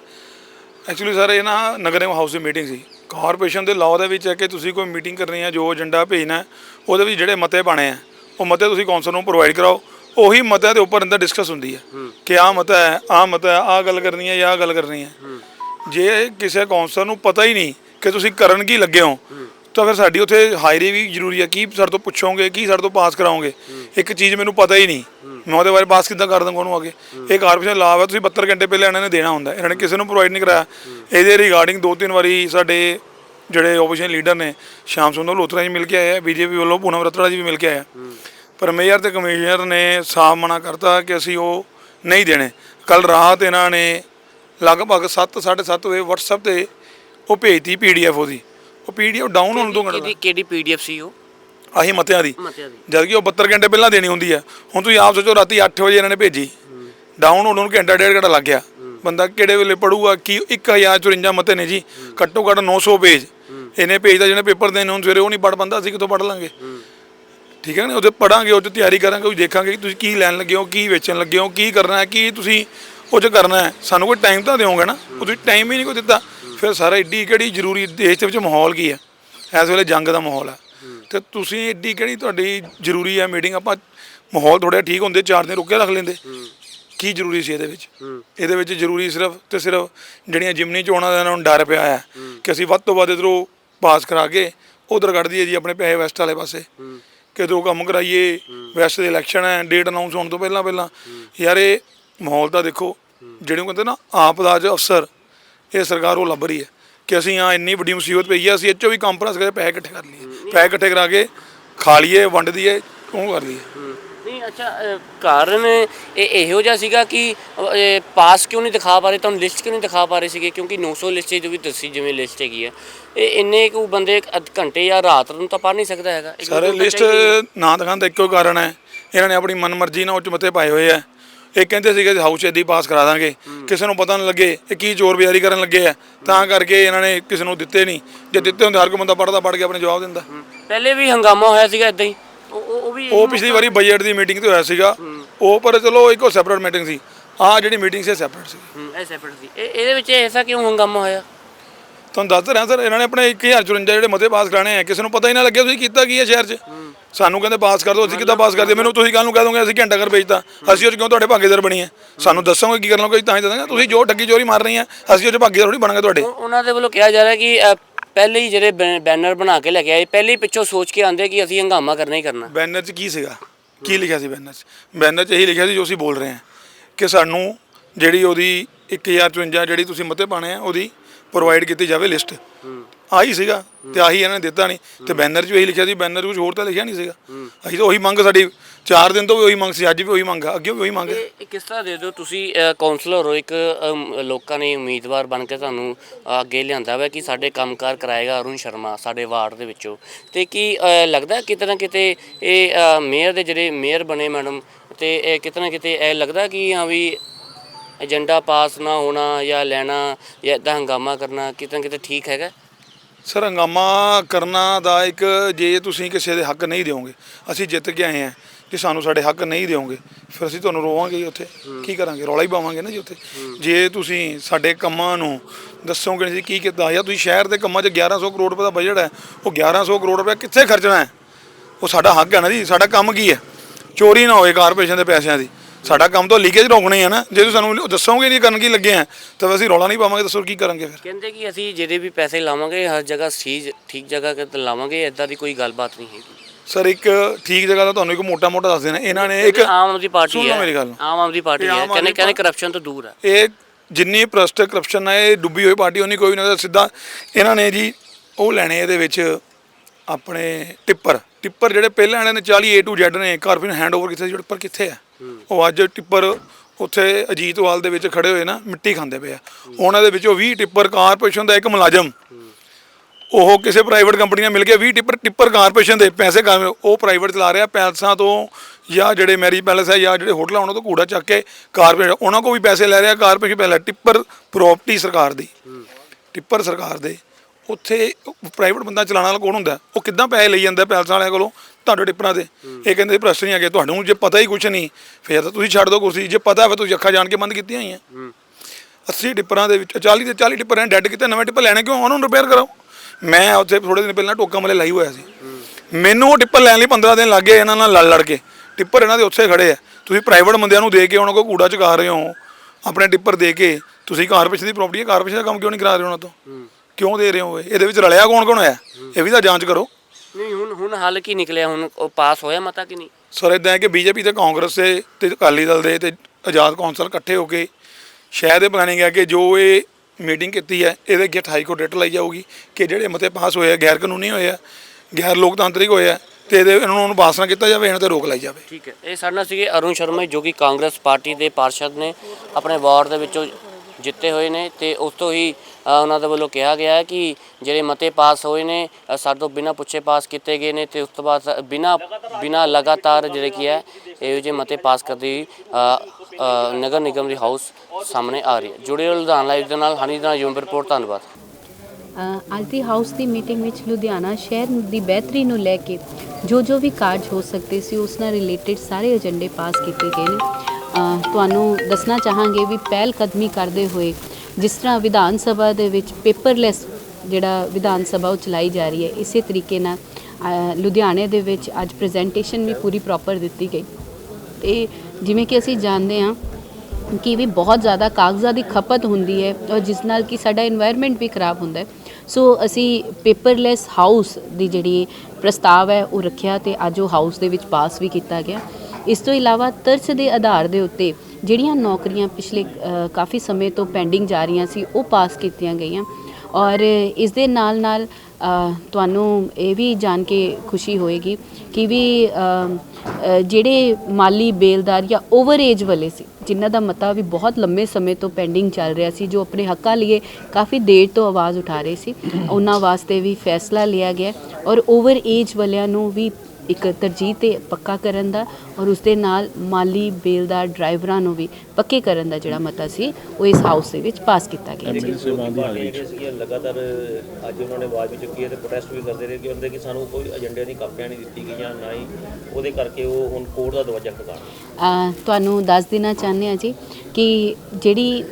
ਐਕਚੁਅਲੀ ਸਰ ਇਹ ਨਾ ਨਗਰ ਨਿਗਮ ਹਾਊਸ ਦੀ ਮੀਟਿੰਗ ਸੀ। ਕਾਰਪੋਰੇਸ਼ਨ ਦੇ ਲਾਅ ਦੇ ਵਿੱਚ ਹੈ ਕਿ ਤੁਸੀਂ ਕੋਈ ਮੀਟਿੰਗ ਕਰਨੀ ਹੈ ਜੋ ਏਜੰਡਾ ਭੇਜਣਾ ਉਹਦੇ ਵਿੱਚ ਜਿਹੜੇ ਮਤੇ ਪਾਣੇ ਆ ਉਹ ਮਤੇ ਤੁਸੀਂ ਕੌਂਸਲ ਨੂੰ ਪ੍ਰੋਵਾਈਡ ਕਰਾਓ। ਉਹੀ ਮਤਿਆਂ ਦੇ ਉੱਪਰ ਅੰਦਰ ਡਿਸਕਸ ਹੁੰਦੀ ਹੈ। ਕਿ ਆਹ ਮਤਾ ਹੈ ਆਹ ਮਤਾ ਹੈ ਆਹ ਗੱਲ ਕਰਨੀ ਹੈ ਜਾਂ ਆਹ ਗੱਲ ਕਰਨੀ ਹੈ। ਜੇ ਕਿਸੇ ਕੌਂਸਲ ਨੂੰ ਪਤਾ ਹੀ ਨਹੀਂ ਕਿ ਤੁਸੀਂ ਕਰਨ ਕੀ ਲੱਗੇ ਹੋ ਤਾਂ ਫਿਰ ਸਾਡੀ ਉੱਥੇ ਹਾਇਰੀ ਵੀ ਜ਼ਰੂਰੀ ਹੈ ਕੀ ਸਾਡੇ ਤੋਂ ਪੁੱਛੋਗੇ ਕੀ ਸਾਡੇ ਤੋਂ ਪਾਸ ਕਰਾਓਗੇ। ਇੱਕ ਚੀਜ਼ ਮੈਨੂੰ ਪਤਾ ਹੀ ਨਹੀਂ। ਮੈਂ ਉਹਦੇ ਬਾਰੇ ਪਾਸ ਕਿੱਦਾਂ ਕਰ ਦਾਂਗਾ ਉਹਨੂੰ ਅੱਗੇ। ਇਹ ਕਾਰਪੋਰੇਸ਼ਨ ਲਾਭ ਹੈ ਤੁਸੀਂ 72 ਘੰਟੇ ਪਹਿਲਾਂ ਇਹਨਾਂ ਨੇ ਦੇਣਾ ਹੁੰਦਾ। ਇਹਨਾਂ ਨੇ ਕਿਸੇ ਨੂੰ ਪ੍ਰੋਵਾਈਡ ਨਹੀਂ ਕਰਾਇਆ। ਇਹਦੇ ਰਿਗਾਰਡਿੰਗ ਦੋ ਤਿੰਨ ਵਾਰੀ ਸਾਡੇ ਜਿਹੜੇ ਆਪੋਜੀਸ਼ਨ ਲੀਡਰ ਨੇ ਸ਼ਾਮ ਸੁੰਦਰ ਲੋਤਰਾ ਜੀ ਮਿਲ ਕੇ ਆਏ ਆ ਬੀਜੇਪੀ ਵੱਲੋਂ ਪੂਨਮ ਰਤੜਾ ਜੀ ਵੀ ਮਿਲ ਕੇ ਆਏ ਆ। ਪਰ ਮੇਅਰ ਤੇ ਕਮਿਸ਼ਨਰ ਨੇ ਸਾਫ਼ ਮਨਾ ਕਰਤਾ ਕਿ ਅਸੀਂ ਉਹ ਨਹੀਂ ਦੇਣੇ। ਕੱਲ ਰਾਤ ਇਹਨਾਂ ਨੇ ਲਗਭਗ 7 7:30 ਵਜੇ WhatsApp ਤੇ ਉਹ ਭੇਜਤੀ ਪੀਡੀਐਫ ਉਹਦੀ। ਉਹ ਪੀਡੀਐਫ ਡਾਊਨ ਹੋਣ ਤੋਂ ਕਿਹੜੀ ਕਿਹੜੀ ਪੀਡੀਐਫ ਸੀ ਉਹ? ਆਹੀ ਮਤਿਆਂ ਦੀ। ਮਤਿਆਂ ਦੀ। ਜਦ ਕਿ ਉਹ 72 ਘੰਟੇ ਪਹਿਲਾਂ ਦੇਣੀ ਹੁੰਦੀ ਹੈ ਹੁਣ ਤੁਸੀਂ ਆਪ ਸੋਚੋ ਰਾਤੀ 8 ਵਜੇ ਇਹਨਾਂ ਨੇ ਭੇਜੀ। ਡਾਊਨ ਹੋਣ ਨੂੰ ਘੰਟਾ ਡੇਢ ਘੰਟਾ ਲੱਗ ਗਿਆ। ਬੰਦਾ ਕਿਹੜੇ ਵੇਲੇ ਪੜੂਗਾ ਕੀ 1054 ਮਤੇ ਨੇ ਜੀ। ਘੱਟੋ ਘੱਟ 900 ਪੇਜ। ਇਹਨੇ ਪੇਜ ਦਾ ਜਿਹਨੇ ਪੇਪਰ ਦੇਣੇ ਹੁਣ ਸਵੇਰੇ ਉਹ ਨਹੀਂ ਪੜ ਬੰਦਾ ਅਸੀਂ ਕਿੱਥੋਂ ਪੜ ਲਾਂਗੇ? ਠੀਕ ਹੈ ਨਾ, ਉਹਦੇ ਪੜਾਂਗੇ ਉਹ 'ਚ ਤਿਆਰੀ ਕਰਾਂਗੇ, ਉਹ ਦੇਖਾਂਗੇ ਕਿ ਤੁਸੀਂ ਕੀ ਲੈਣ ਲੱਗੇ ਹੋ, ਕੀ ਵੇਚਣ ਲੱਗੇ ਹੋ, ਕੀ ਕਰਨਾ ਹੈ, ਕੀ ਤੁਸੀਂ ਉਹ 'ਚ ਕਰਨਾ ਹੈ। ਸਾਨੂੰ ਕੋਈ ਟਾਈਮ ਤਾਂ ਦਿਓਗੇ ਨਾ, ਉਹ ਤੁਸੀਂ ਟਾਈਮ ਹੀ ਨਹੀਂ ਕੋਈ ਦਿੱਤਾ। ਫਿਰ ਸਾਰਾ ਏਡੀ ਕਿਹੜੀ ਜ਼ਰੂਰੀ ਦੇਸ਼ ਦੇ ਵਿੱਚ ਮਾਹੌਲ ਕੀ ਹੈ? ਇਸ ਵੇਲੇ ਜੰਗ ਦਾ ਮਾਹੌਲ ਹੈ। ਤੇ ਤੁਸੀਂ ਏਡੀ ਕਿਹੜੀ ਤੁਹਾਡੀ ਜ਼ਰੂਰੀ ਹੈ ਮੀਟਿੰਗ ਆਪਾਂ ਮਾਹੌਲ ਥੋੜਾ ਠੀਕ ਹੁੰਦੇ, ਚਾਰ ਦਿਨ ਰੁਕੇ ਰੱਖ ਲੈਂਦੇ। ਕੀ ਜ਼ਰੂਰੀ ਸੀ ਇਹਦੇ ਵਿੱਚ? ਇਹਦੇ ਵਿੱਚ ਜ਼ਰੂਰੀ ਸਿਰਫ ਤੇ ਸਿਰਫ ਜਿਹੜੀਆਂ ਜਿਮਨੀ ਚੋਣਾਂ ਦਾ ਇਹਨਾਂ ਨੂੰ ਡਰ ਪਿਆ ਹੈ ਕਿ ਅਸੀਂ ਵੱਧ ਤੋਂ ਵੱਧ ਇਧਰੋਂ ਪਾਸ ਕਰਾ ਕੇ ਉਧਰ ਕੱਢ ਦਈਏ ਜੀ ਆਪਣੇ ਪੈਸੇ ਵੈਸਟ ਵਾਲੇ ਪਾਸੇ। ਕਿਧਰੋਂ ਕੰਮ ਕਰਾਈਏ। ਵੈਸਟ ਦੇ ਇਲੈਕਸ਼ਨ ਹੈ ਡੇਟ ਅਨਾਉਂਸ ਹੋਣ ਤੋਂ ਪਹਿਲਾਂ ਪਹਿਲਾਂ। ਯਾਰ ਇਹ ਮਾਹੌਲ ਤਾਂ ਦੇਖੋ ਜਿਹੜੇ ਕਹਿੰਦੇ ਨਾ ਆਪ ਦਾ ਜੋ ਅਫਸਰ ਇਹ ਸਰਕਾਰ ਉਹ ਲੱਭ ਰਹੀ ਹੈ ਕਿ ਅਸੀਂ ਆ ਇੰਨੀ ਵੱਡੀ ਮੁਸੀਬਤ ਪਈ ਹੈ ਅਸੀਂ ਇਹ 'ਚੋਂ ਵੀ ਕੰਪਰਸ ਕਰਕੇ ਪੈਸੇ ਇਕੱਠੇ ਕਰ ਲਈਏ। ਪੈਸੇ ਇਕੱਠੇ ਕਰਾ ਕੇ ਖਾ ਲਈਏ ਵੰਡ ਦਈਏ ਉਹ ਕਰ ਲਈਏ ਨਹੀਂ ਅੱਛਾ ਅ, ਕਾਰਨ ਇਹ ਇਹੋ ਜਿਹਾ ਸੀਗਾ ਕਿ ਅ, ਇਹ ਪਾਸ ਕਿਉਂ ਨਹੀਂ ਦਿਖਾ ਪਾ ਰਹੇ? ਤੁਹਾਨੂੰ ਲਿਸਟ ਕਿਉਂ ਨਹੀਂ ਦਿਖਾ ਪਾ ਰਹੇ ਸੀਗੇ? ਕਿਉਂਕਿ 900 ਲਿਸਟ ਜੋ ਵੀ ਦੱਸੀ ਜਿਵੇਂ ਲਿਸਟ ਹੈਗੀ ਹੈ ਇਹ ਇੰਨੇ ਕੁ ਬੰਦੇ ਇੱਕ ਅੱਧ ਘੰਟੇ ਜਾਂ ਰਾਤ ਨੂੰ ਤਾਂ ਪੜ ਨਹੀਂ ਸਕਦਾ ਹੈਗਾ। ਇੱਕ ਸਾਰੇ ਲਿਸਟ ਚਾਹੀਦੀ ਹੈ। ਨਾ ਦਿਖਾਉਣ ਦਾ ਇੱਕੋ ਕਾਰਨ ਹੈ। ਇਹਨਾਂ ਨੇ ਆਪਣੀ ਮਨਮਰਜ਼ੀ ਨਾਲ ਉੱਚ ਮਤੇ ਪਾਏ ਹੋਏ ਆ। ਇਹ ਕਹਿੰਦੇ ਸੀਗੇ ਹਾਊਸ ਐਦੀ ਪਾਸ ਕਰਾ ਦਾਂਗੇ। ਕਿਸੇ ਨੂੰ ਪਤਾ ਨਾ ਲੱਗੇ ਇਹ ਕੀ ਚੋਰ ਬਿਆਰੀ ਕਰਨ ਲੱਗੇ ਆ। ਤਾਂ ਕਰਕੇ ਇਹਨਾਂ ਨੇ ਕਿਸੇ ਨੂੰ ਦਿੱਤੇ ਨਹੀਂ ਜੇ ਦਿੱਤੇ ਹੁੰਦੇ ਹਰ ਕੋਈ ਬੰਦਾ ਪੜਦਾ ਪੜ ਕੇ ਆਪਣੇ ਜਵਾਬ ਦਿੰਦਾ। ਪਹਿਲੇ ਵੀ ਹੰਗਾਮਾ ਹੋਇਆ ਸੀਗਾ ਇਦਾਂ ਹੀ। ਉਹ ਵੀ ਉਹ ਪਿਛਲੀ ਵਾਰੀ ਬਜਟ ਦੀ ਮੀਟਿੰਗ ਤੇ ਹੋਇਆ ਸੀਗਾ। ਉਹ ਪਰ ਚਲੋ ਇੱਕੋ ਸੈਪਰੇਟ ਮੀਟਿੰਗ ਸੀ। ਆਹ ਜਿਹੜੀ ਮੀਟਿੰਗ ਸੀ ਸੈਪਰੇਟ ਸੀ। ਹੂੰ, ਇਹ ਸੈਪਰੇਟ ਸੀ। ਇਹ ਇਹਦੇ ਵਿੱਚ ਐਸਾ ਕਿਉਂ ਹੰਗਾਮਾ ਹੋਇਆ? ਤੁਹਾਨੂੰ ਦੱਸ ਰਿਹਾ ਸਰ ਇਹਨਾਂ ਨੇ ਆਪਣੇ 1054 ਜਿਹੜੇ ਮਤੇ ਪਾਸ ਕਰਾਣੇ ਆ ਕਿਸੇ ਨੂੰ ਪਤਾ ਹੀ ਨਾ ਲੱਗਿਆ ਤੁਸੀਂ ਕੀਤਾ ਕੀ ਹੈ ਸ਼ਹਿਰ 'ਚ। ਸਾਨੂੰ ਕਹਿੰਦੇ ਪਾਸ ਕਰ ਦਿਓ ਅਸੀਂ ਕਿੱਦਾਂ ਪਾਸ ਕਰਦੇ? ਮੈਨੂੰ ਤੁਸੀਂ ਕੱਲ ਨੂੰ ਕਹਿ ਦੋਗੇ ਅਸੀਂ ਘੰਟਾ ਘਰ ਵੇਚਤਾ ਅਸੀਂ ਉਹ 'ਚ ਕਿਉਂ ਤੁਹਾਡੇ ਭਾਗੀਦਾਰ ਬਣੀ ਹੈ? ਸਾਨੂੰ ਦੱਸੋਗੇ ਕੀ ਕਰਨਾ ਕੋਈ ਤਾਂ ਹੀ ਦੱਸਾਂਗੇ ਤੁਸੀਂ ਜੋ ਠੱਗੀ ਚੋਰੀ ਮਾਰ ਰਹੀ ਆ ਅਸੀਂ ਉਹ 'ਚ ਭਾਗੀਦਾਰ ਥੋੜੀ ਬਣਾਂਗੇ ਤੁਹਾਡੇ। ਉਹ- ਉਹਨਾਂ ਦੇ ਵੱਲੋਂ ਕਿਹਾ ਜਾ ਰਿਹਾ ਕਿ ਅ, ਪਹਿਲੇ ਹੀ ਜਿਹੜੇ ਬੈ- ਬੈਨਰ ਬਣਾ ਕੇ ਲੈ ਕੇ ਆਏ ਪਹਿਲੇ ਹੀ ਪਿੱਛੋਂ ਸੋਚ ਕੇ ਆਂਦੇ ਕਿ ਅਸੀਂ ਹੰਗਾਮਾ ਕਰਨਾ ਹੀ ਕਰਨਾ। ਬੈਨਰ 'ਚ ਕੀ ਸੀਗਾ? ਕੀ ਲਿਖਿਆ ਸੀ ਬੈਨਰ 'ਚ? ਬੈਨਰ 'ਚ ਇਹੀ ਲਿਖਿਆ ਸੀ ਜੋ ਅਸੀਂ ਬੋਲ ਰਹੇ ਹਾਂ ਕਿ ਸਾਨੂੰ ਜਿਹੜੀ ਉਹਦੀ 1054 ਜਿਹੜੀ ਤੁਸੀਂ ਮਤੇ ਪਾਣੇ ਆ ਉਹਦੀ ਪ੍ਰੋਵਾਈਡ ਕੀਤੀ ਜਾਵੇ ਲਿਸਟ ਆਹੀ ਸੀਗਾ ਤੇ ਆਹੀ ਇਹਨਾਂ ਨੇ ਦਿੱਤਾ ਨਹੀਂ ਤੇ ਬੈਨਰ 'ਚ ਵੀ ਇਹੀ ਲਿਖਿਆ ਸੀ ਬੈਨਰ 'ਚ ਕੁਝ ਹੋਰ ਤਾਂ ਲਿਖਿਆ ਨਹੀਂ ਸੀਗਾ। ਅਸੀਂ ਤਾਂ ਉਹੀ ਮੰਗ ਸਾਡੀ 4 ਦਿਨ ਤੋਂ ਵੀ ਉਹੀ ਮੰਗ ਸੀ ਅੱਜ ਵੀ ਉਹੀ ਮੰਗ ਆ ਅੱਗੇ ਵੀ ਉਹੀ ਮੰਗ ਹੈ ਇਹ ਕਿਸ ਤਰ੍ਹਾਂ ਦੇ ਦਿਓ? ਤੁਸੀਂ ਕਾਉਂਸਲਰ ਹੋ ਇੱਕ ਅਮ, ਲੋਕਾਂ ਨੇ ਉਮੀਦਵਾਰ ਬਣ ਕੇ ਤੁਹਾਨੂੰ ਅ, ਅੱਗੇ ਲਿਆਂਦਾ ਵਾ ਕਿ ਸਾਡੇ ਕੰਮਕਾਰ ਕਰਾਏਗਾ ਅਰੁਣ ਸ਼ਰਮਾ ਸਾਡੇ ਵਾਰਡ ਦੇ ਵਿੱਚੋਂ। ਤੇ ਕੀ ਅ, ਲੱਗਦਾ ਕਿਤੇ ਨਾ ਕਿਤੇ ਇਹ ਅ, ਮੇਅਰ ਦੇ ਜਿਹੜੇ ਮੇਅਰ ਬਣੇ ਮੈਡਮ ਤੇ ਇਹ ਕਿਤੇ ਨਾ ਕਿਤੇ ਇਹ ਲੱਗਦਾ ਕਿ ਹਾਂ ਵੀ ਏਜੰਡਾ ਪਾਸ ਨਾ ਹੋਣਾ ਜਾਂ ਲੈਣਾ ਜਾਂ ਇਦਾਂ ਹੰਗਾਮਾ ਕਰਨਾ ਕਿਤੇ ਨਾ ਕਿਤੇ ਠੀਕ ਹੈਗਾ? ਸਰ ਹੰਗਾਮਾ ਕਰਨਾ ਦਾ ਇੱਕ ਜੇ ਤੁਸੀਂ ਕਿਸੇ ਦੇ ਹੱਕ ਨਹੀਂ ਦਿਓਗੇ ਅਸੀਂ ਜਿੱਤ ਕੇ ਆਏ ਹਾਂ। ਜੇ ਸਾਨੂੰ ਸਾਡੇ ਹੱਕ ਨਹੀਂ ਦਿਓਗੇ ਫਿਰ ਅਸੀਂ ਤੁਹਾਨੂੰ ਰੋਵਾਂਗੇ ਹੀ ਉੱਥੇ। ਕੀ ਕਰਾਂਗੇ? ਰੌਲਾ ਹੀ ਪਾਵਾਂਗੇ ਨਾ ਜੀ ਉੱਥੇ। ਜੇ ਤੁਸੀਂ ਸਾਡੇ ਕੰਮਾਂ ਨੂੰ ਦੱਸੋਗੇ ਨਹੀਂ ਜੀ ਕੀ ਕੀਤਾ ਜਾਂ ਤੁਸੀਂ ਸ਼ਹਿਰ ਦੇ ਕੰਮਾਂ 'ਚ 1100 ਕਰੋੜ ਰੁਪਏ ਦਾ ਬਜਟ ਹੈ ਉਹ 1100 ਕਰੋੜ ਰੁਪਏ ਕਿੱਥੇ ਖਰਚਣਾ ਹੈ? ਉਹ ਸਾਡਾ ਹੱਕ ਹੈ ਨਾ ਜੀ ਸਾਡਾ ਕੰਮ ਕੀ ਹੈ? ਚੋਰੀ ਨਾ ਹੋਵੇ ਕਾਰਪੋਰੇਸ਼ਨ ਦੇ ਪੈਸਿਆਂ ਦੀ। ਸਾਡਾ ਕੰਮ ਤਾਂ ਲੀਕੇਜ ਰੋਕਣੀ ਹੈ ਨਾ। ਜੇ ਤੁਸੀਂ ਸਾਨੂੰ ਦੱਸੋਗੇ ਨਹੀਂ ਕਰਨ ਕੀ ਲੱਗੇ ਆ ਤਾਂ ਅਸੀਂ ਰੌਲਾ ਨਹੀਂ ਪਾਵਾਂਗੇ ਦੱਸੋ ਕੀ ਕਰਾਂਗੇ ਫਿਰ? ਕਹਿੰਦੇ ਕਿ ਅਸੀਂ ਜਿਹੜੇ ਵੀ ਪੈਸੇ ਲਾਵਾਂਗੇ ਹਰ ਜਗ੍ਹਾ ਚੀਜ਼ ਠੀਕ ਜਗ੍ਹਾ ਤੇ ਲਾਵਾਂਗੇ ਇਦਾਂ ਦੀ ਕੋਈ ਗੱਲਬਾਤ ਨਹੀਂ ਹੈਗੀ। ਸਰ ਇੱਕ ਠੀਕ ਜਗ੍ਹਾ ਦਾ ਤੁਹਾਨੂੰ ਇੱਕ ਮੋਟਾ ਮੋਟਾ ਦੱਸ ਦੇਣਾ। ਇਹਨਾਂ ਨੇ ਇੱਕ ਆਮ ਆਦਮੀ ਪਾਰਟੀ ਸੁਣ ਹੈ। ਮੇਰੀ ਗੱਲ। ਆਮ ਆਦਮੀ ਪਾਰਟੀ ਇਹ ਹੈ। ਆਮ ਕਹਿੰਦੇ ਆਦਮੀ ਕਹਿੰਦੇ ਕਰਪਸ਼ਨ ਤੋਂ ਦੂਰ ਹੈ। ਇਹ ਜਿੰਨੀ ਭ੍ਰਸ਼ਟ ਕਰਪਸ਼ਨ ਹੈ ਇਹ ਡੁੱਬੀ ਹੋਈ ਪਾਰਟੀ ਉਹਨੀ ਕੋਈ ਨਾ ਸਿੱਧਾ ਇਹਨਾਂ ਨੇ ਜੀ ਉਹ ਲੈਣੇ ਇਹਦੇ ਵਿੱਚ ਆਪਣੇ ਟਿੱਪਰ। ਟਿੱਪਰ ਜਿਹੜੇ ਪਹਿਲਾਂ ਵਾਲੇ ਨੇ 40 A to Z ਨੇ ਕਾਰਪੋਰੇਸ਼ਨ ਹੈਂਡਓਵਰ ਕੀਤੇ ਸੀ ਟਿੱਪਰ ਕਿੱਥੇ ਆ ਉਹ ਅੱਜ ਟਿੱਪਰ ਉੱਥੇ ਅਜੀਤਵਾਲ ਦੇ ਵਿੱਚ ਖੜੇ ਹੋਏ ਨਾ ਮਿੱਟੀ ਖਾਂਦੇ ਪਏ ਆ। ਉਹਨਾਂ ਦੇ ਵਿੱਚੋਂ 20 ਟਿੱਪਰ ਕਾਰਪੋਰੇਸ਼ਨ ਦਾ ਇੱਕ ਮੁਲਾਜ਼ਮ। ਉਹ ਕਿਸੇ ਪ੍ਰਾਈਵੇਟ ਕੰਪਨੀ ਨਾਲ ਮਿਲ ਕੇ 20 ਟਿੱਪਰ ਟਿੱਪਰ ਕਾਰਪੋਰੇਸ਼ਨ ਦੇ ਪੈਸੇ ਕਾ ਉਹ ਪ੍ਰਾਈਵੇਟ ਚਲਾ ਰਿਹਾ ਪੈਲਸਾਂ ਤੋਂ ਜਾਂ ਜਿਹੜੇ ਮੈਰਿਜ ਪੈਲਸ ਹੈ ਜਾਂ ਜਿਹੜੇ ਹੋਟਲ ਆ ਉਹਨਾਂ ਤੋਂ ਕੂੜਾ ਚੱਕ ਕੇ ਕਾਰਪੋਰੇਟ ਉਹਨਾਂ ਕੋਲ ਵੀ ਪੈਸੇ ਲੈ ਰਿਹਾ ਕਾਰਪੋਰੇਸ਼ਨ ਪਹਿਲਾਂ ਟਿੱਪਰ ਪ੍ਰਾਪਰਟੀ ਸਰਕਾਰ ਦੀ। ਟਿੱਪਰ ਸਰਕਾਰ ਦੇ। ਉੱਥੇ ਪ੍ਰਾਈਵੇਟ ਬੰਦਾ ਚਲਾਉਣ ਵਾਲਾ ਕੌਣ ਹੁੰਦਾ? ਉਹ ਕਿੱਦਾਂ ਪੈਸੇ ਲਈ ਜਾਂਦਾ ਪੈਲਸਾਂ ਵਾਲਿਆਂ ਕੋਲੋਂ? ਤੁਹਾਡੇ ਟਿੱਪਰਾਂ ਦੇ। ਇਹ ਕਹਿੰਦੇ ਭ੍ਰਸ਼ਟ ਨਹੀਂ ਹੈਗੇ। ਤੁਹਾਨੂੰ ਜੇ ਪਤਾ ਹੀ ਕੁਝ ਨਹੀਂ ਫਿਰ ਤਾਂ ਤੁਸੀਂ ਛੱਡ ਦਿਓ ਕੁਰਸੀ। ਜੇ ਪਤਾ ਹੋਵੇ ਤੁਸੀਂ ਅੱਖਾਂ ਜਾਣ ਕੇ ਬੰਦ ਕੀਤੀਆਂ ਹੋਈਆਂ। 80 ਟਿੱਪਰਾਂ ਦੇ ਵਿੱਚ 40 ਤੇ 40 ਟਿੱਪਰ ਨੇ ਡੈਡ ਕੀਤੇ ਨਵੇਂ ਟਿੱਪਰ ਲੈਣੇ ਕਿਉਂ? ਉਹਨਾਂ ਨੂੰ ਰਿਪੇਅਰ ਕਰਾਓ। ਮੈਂ ਉੱਥੇ ਥੋੜੇ ਦਿਨ ਪਹਿਲਾਂ ਟੋਕਾ ਮਲੇ ਲਾਈ ਹੋਇਆ ਸੀ। ਮੈਨੂੰ ਉਹ ਟਿੱਪਰ ਲੈਣ ਲਈ 15 ਦਿਨ ਲੱਗੇ ਇਹਨਾਂ ਨਾਲ ਲੜ ਲੜ ਕੇ। ਟਿੱਪਰ ਇਹਨਾਂ ਦੇ ਉੱਥੇ ਖੜੇ ਆ। ਤੁਸੀਂ ਪ੍ਰਾਈਵੇਟ ਬੰਦਿਆਂ ਨੂੰ ਦੇ ਕੇ ਉਹਨਾਂ ਕੋਲ ਕੂੜਾ ਚੁਕਾ ਰਹੇ ਹੋ ਆਪਣੇ ਟਿੱਪਰ ਦੇ ਕੇ ਤੁਸੀਂ ਕਾਰਪੋਰੇਸ਼ਨ ਦੀ ਪ੍ਰਾਪਰਟੀ ਹੈ ਕਾਰਪੋਰੇਸ਼ਨ ਦਾ ਕੰਮ ਕਿਉਂ ਨਹੀਂ ਕਰਾ ਰਹੇ ਉਹਨਾਂ ਤੋਂ? ਕਿਉਂ ਦੇ ਰਹੇ ਹੋ ਇਹ? ਇਹਦੇ ਵਿੱਚ ਰਲਿਆ ਕੌਣ ਕੌਣ ਹੋਇਆ? ਇਹ ਵੀ ਤਾਂ ਜਾਂਚ ਕਰੋ। ਨਹੀਂ ਹੁਣ ਹੁਣ ਹੱਲ ਕੀ ਨਿਕਲਿਆ? ਹੁਣ ਉਹ ਪਾਸ ਹੋਇਆ ਮਤਾ ਕਿ ਨਹੀਂ? ਸਰ ਇਦਾਂ ਹੈ ਕਿ ਬੀਜੇਪੀ ਤੇ ਕਾਂਗਰਸ ਦੇ ਤੇ ਅਕਾਲੀ ਦਲ ਦੇ ਤੇ ਆਜ਼ਾਦ ਕੌਂਸਲ ਇਕੱਠੇ ਹੋ ਕੇ ਸ਼ਾਇਦ ਇਹ ਪਲਾਨਿੰਗ ਹੈ ਕਿ ਜੋ ਇਹ ਮੀਟਿੰਗ ਕੀਤੀ ਹੈ, ਇਹਦੇ ਅੱਗੇ ਹਾਈ ਕੋਰਟ ਰਿਟ ਲਈ ਜਾਊਗੀ ਕਿ ਜਿਹੜੇ ਮਤੇ ਪਾਸ ਹੋਏ ਆ, ਗੈਰ ਕਾਨੂੰਨੀ ਹੋਏ ਆ, ਗੈਰ ਲੋਕਤਾਂਤਰਿਕ ਹੋਏ ਆ, ਤੇ ਇਹਦੇ ਇਹਨਾਂ ਨੂੰ ਪਾਸ ਨਾ ਕੀਤਾ ਜਾਵੇ, ਇਹਨਾਂ ਤੇ ਰੋਕ ਲਾਈ ਜਾਵੇ। ਠੀਕ ਹੈ, ਇਹ ਸਾਡੇ ਨਾਲ ਸੀਗੇ ਅਰੁਣ ਸ਼ਰਮਾ, ਜੋ ਕਿ ਕਾਂਗਰਸ ਪਾਰਟੀ ਦੇ ਪਾਰਸ਼ਦ ਨੇ, ਆਪਣੇ ਵਾਰਡ ਦੇ ਵਿੱਚੋਂ ਜਿੱਤੇ ਹੋਏ ਨੇ ਤੇ ਉਸ ਤੋਂ ਹੀ ਉਹਨਾਂ ਦੇ ਵੱਲੋਂ ਕਿਹਾ ਗਿਆ ਹੈ ਕਿ ਜਿਹੜੇ ਮਤੇ ਪਾਸ ਹੋਏ ਨੇ ਸਾਡੇ ਤੋਂ ਬਿਨਾਂ ਪੁੱਛੇ ਪਾਸ ਕੀਤੇ ਗਏ ਨੇ ਤੇ ਉਸ ਤੋਂ ਬਾਅਦ ਬਿਨਾਂ ਬਿਨਾਂ ਲਗਾਤਾਰ ਜਿਹੜੇ ਕੀ ਹੈ, ਇਹੋ ਜਿਹੇ ਮਤੇ ਪਾਸ ਕਰਦੀ ਨਗਰ ਨਿਗਮ ਦੀ ਹਾਊਸ ਸਾਹਮਣੇ ਆ ਰਹੀ ਹੈ। ਜੁੜੇ ਰਹੋ ਲੁਧਿਆਣਾ ਲਾਈਵ ਦੇ ਨਾਲ, ਹਨੀ ਦਾ ਯੂਮ ਰਿਪੋਰਟ, ਧੰਨਵਾਦ। ਅੱਜ ਦੀ ਹਾਊਸ ਦੀ ਮੀਟਿੰਗ ਵਿੱਚ ਲੁਧਿਆਣਾ ਸ਼ਹਿਰ ਦੀ ਬਿਹਤਰੀ ਨੂੰ ਲੈ ਕੇ ਜੋ ਜੋ ਵੀ ਕਾਰਜ ਹੋ ਸਕਦੇ ਸੀ, ਉਸ ਨਾਲ ਰਿਲੇਟਡ ਸਾਰੇ ਏਜੰਡੇ ਪਾਸ ਕੀਤੇ ਗਏ ਨੇ। ਤੁਹਾਨੂੰ ਦੱਸਣਾ ਚਾਹਾਂਗੇ ਵੀ ਪਹਿਲ ਕਦਮੀ ਕਰਦੇ ਹੋਏ ਜਿਸ ਤਰ੍ਹਾਂ ਵਿਧਾਨ ਸਭਾ ਦੇ ਵਿੱਚ ਪੇਪਰਲੈਸ ਜਿਹੜਾ ਵਿਧਾਨ ਸਭਾ ਉਹ ਚਲਾਈ ਜਾ ਰਹੀ ਹੈ, ਇਸੇ ਤਰੀਕੇ ਨਾਲ ਲੁਧਿਆਣੇ ਦੇ ਵਿੱਚ ਅੱਜ ਪ੍ਰੈਜੈਂਟੇਸ਼ਨ ਵੀ ਪੂਰੀ ਪ੍ਰੋਪਰ ਦਿੱਤੀ ਗਈ। ਤੇ ਜਿਵੇਂ ਕਿ ਅਸੀਂ ਜਾਣਦੇ ਹਾਂ ਕਿ ਵੀ ਬਹੁਤ ਜ਼ਿਆਦਾ ਕਾਗਜ਼ਾਂ ਦੀ ਖਪਤ ਹੁੰਦੀ ਹੈ ਔਰ ਜਿਸ ਨਾਲ ਕਿ ਸਾਡਾ এনवायरमेंट ਵੀ ਖਰਾਬ ਹੁੰਦਾ ਹੈ। ਸੋ ਅਸੀਂ ਪੇਪਰਲੈਸ ਹਾਊਸ ਦੀ ਜਿਹੜੀ ਪ੍ਰਸਤਾਵ ਹੈ ਉਹ ਰੱਖਿਆ ਤੇ ਅੱਜ ਉਹ ਹਾਊਸ ਦੇ ਵਿੱਚ ਪਾਸ ਵੀ ਕੀਤਾ ਗਿਆ। ਇਸ ਤੋਂ ਇਲਾਵਾ ਤਰਸ ਦੇ ਆਧਾਰ ਦੇ ਉੱਤੇ ਜਿਹੜੀਆਂ ਨੌਕਰੀਆਂ ਪਿਛਲੇ ਕਾਫੀ ਸਮੇਂ ਤੋਂ ਪੈਂਡਿੰਗ ਜਾ ਰਹੀਆਂ ਸੀ, ਉਹ ਪਾਸ ਕੀਤੀਆਂ ਗਈਆਂ। ਔਰ ਇਸ ਦੇ ਨਾਲ ਨਾਲ ਤੁਹਾਨੂੰ ਇਹ ਵੀ ਜਾਣ ਕੇ ਖੁਸ਼ੀ ਹੋਏਗੀ ਕਿ ਵੀ ਜਿਹੜੇ ਮਾਲੀ ਬੇਲਦਾਰ ਜਾਂ ਓਵਰ ਏਜ ਵਾਲੇ ਸੀ, ਜਿਨ੍ਹਾਂ ਦਾ ਮਤਾ ਵੀ ਬਹੁਤ ਲੰਮੇ ਸਮੇਂ ਤੋਂ ਪੈਂਡਿੰਗ ਚੱਲ ਰਿਹਾ ਸੀ, ਜੋ ਆਪਣੇ ਹੱਕਾਂ ਲਈ ਕਾਫੀ ਦੇਰ ਤੋਂ ਆਵਾਜ਼ ਉਠਾ ਰਹੇ ਸੀ, ਉਹਨਾਂ ਵਾਸਤੇ ਵੀ ਫੈਸਲਾ ਲਿਆ ਗਿਆ। ਔਰ ਓਵਰ ਏਜ ਵਾਲਿਆਂ ਨੂੰ ਵੀ ਇੱਕ ਤਰਜੀਹ ਤੇ ਪੱਕਾ ਕਰਨ ਦਾ ਔਰ ਉਸ ਦੇ ਨਾਲ ਮਾਲੀ ਬੇਲਦਾਰ ਡਰਾਈਵਰਾਂ ਨੂੰ ਵੀ ਪੱਕੇ ਕਰਨ ਦਾ ਜਿਹੜਾ ਮਤਾ ਸੀ ਉਹ ਇਸ ਹਾਊਸ ਦੇ ਵਿੱਚ ਪਾਸ ਕੀਤਾ ਗਿਆ ਸੀਗੀਆਂ ਲਗਾਤਾਰ ਅੱਜ ਉਹਨਾਂ ਨੇ ਆਵਾਜ਼ ਵੀ ਚੁੱਕੀ ਹੈ ਤੇ ਪ੍ਰੋਟੈਸਟ ਵੀ ਕਰਦੇ ਰਹੇ ਕਿ ਉਹਦੇ ਕਿ ਸਾਨੂੰ ਕੋਈ ਏਜੰਡੇ ਦੀ ਕਾਪੀਆਂ ਨਹੀਂ ਦਿੱਤੀ ਗਈਆਂ ਨਾ ਹੀ ਉਹਦੇ ਕਰਕੇ ਉਹ ਹੁਣ ਕੋਰਟ ਦਾ ਦਰਵਾਜ਼ਾ ਖੜਕਾਉਣ ਅ, ਤੁਹਾਨੂੰ ਦੱਸ ਦੇਣਾ ਚਾਹੁੰਦੇ ਹਾਂ ਜੀ ਕਿ ਜਿਹੜੀ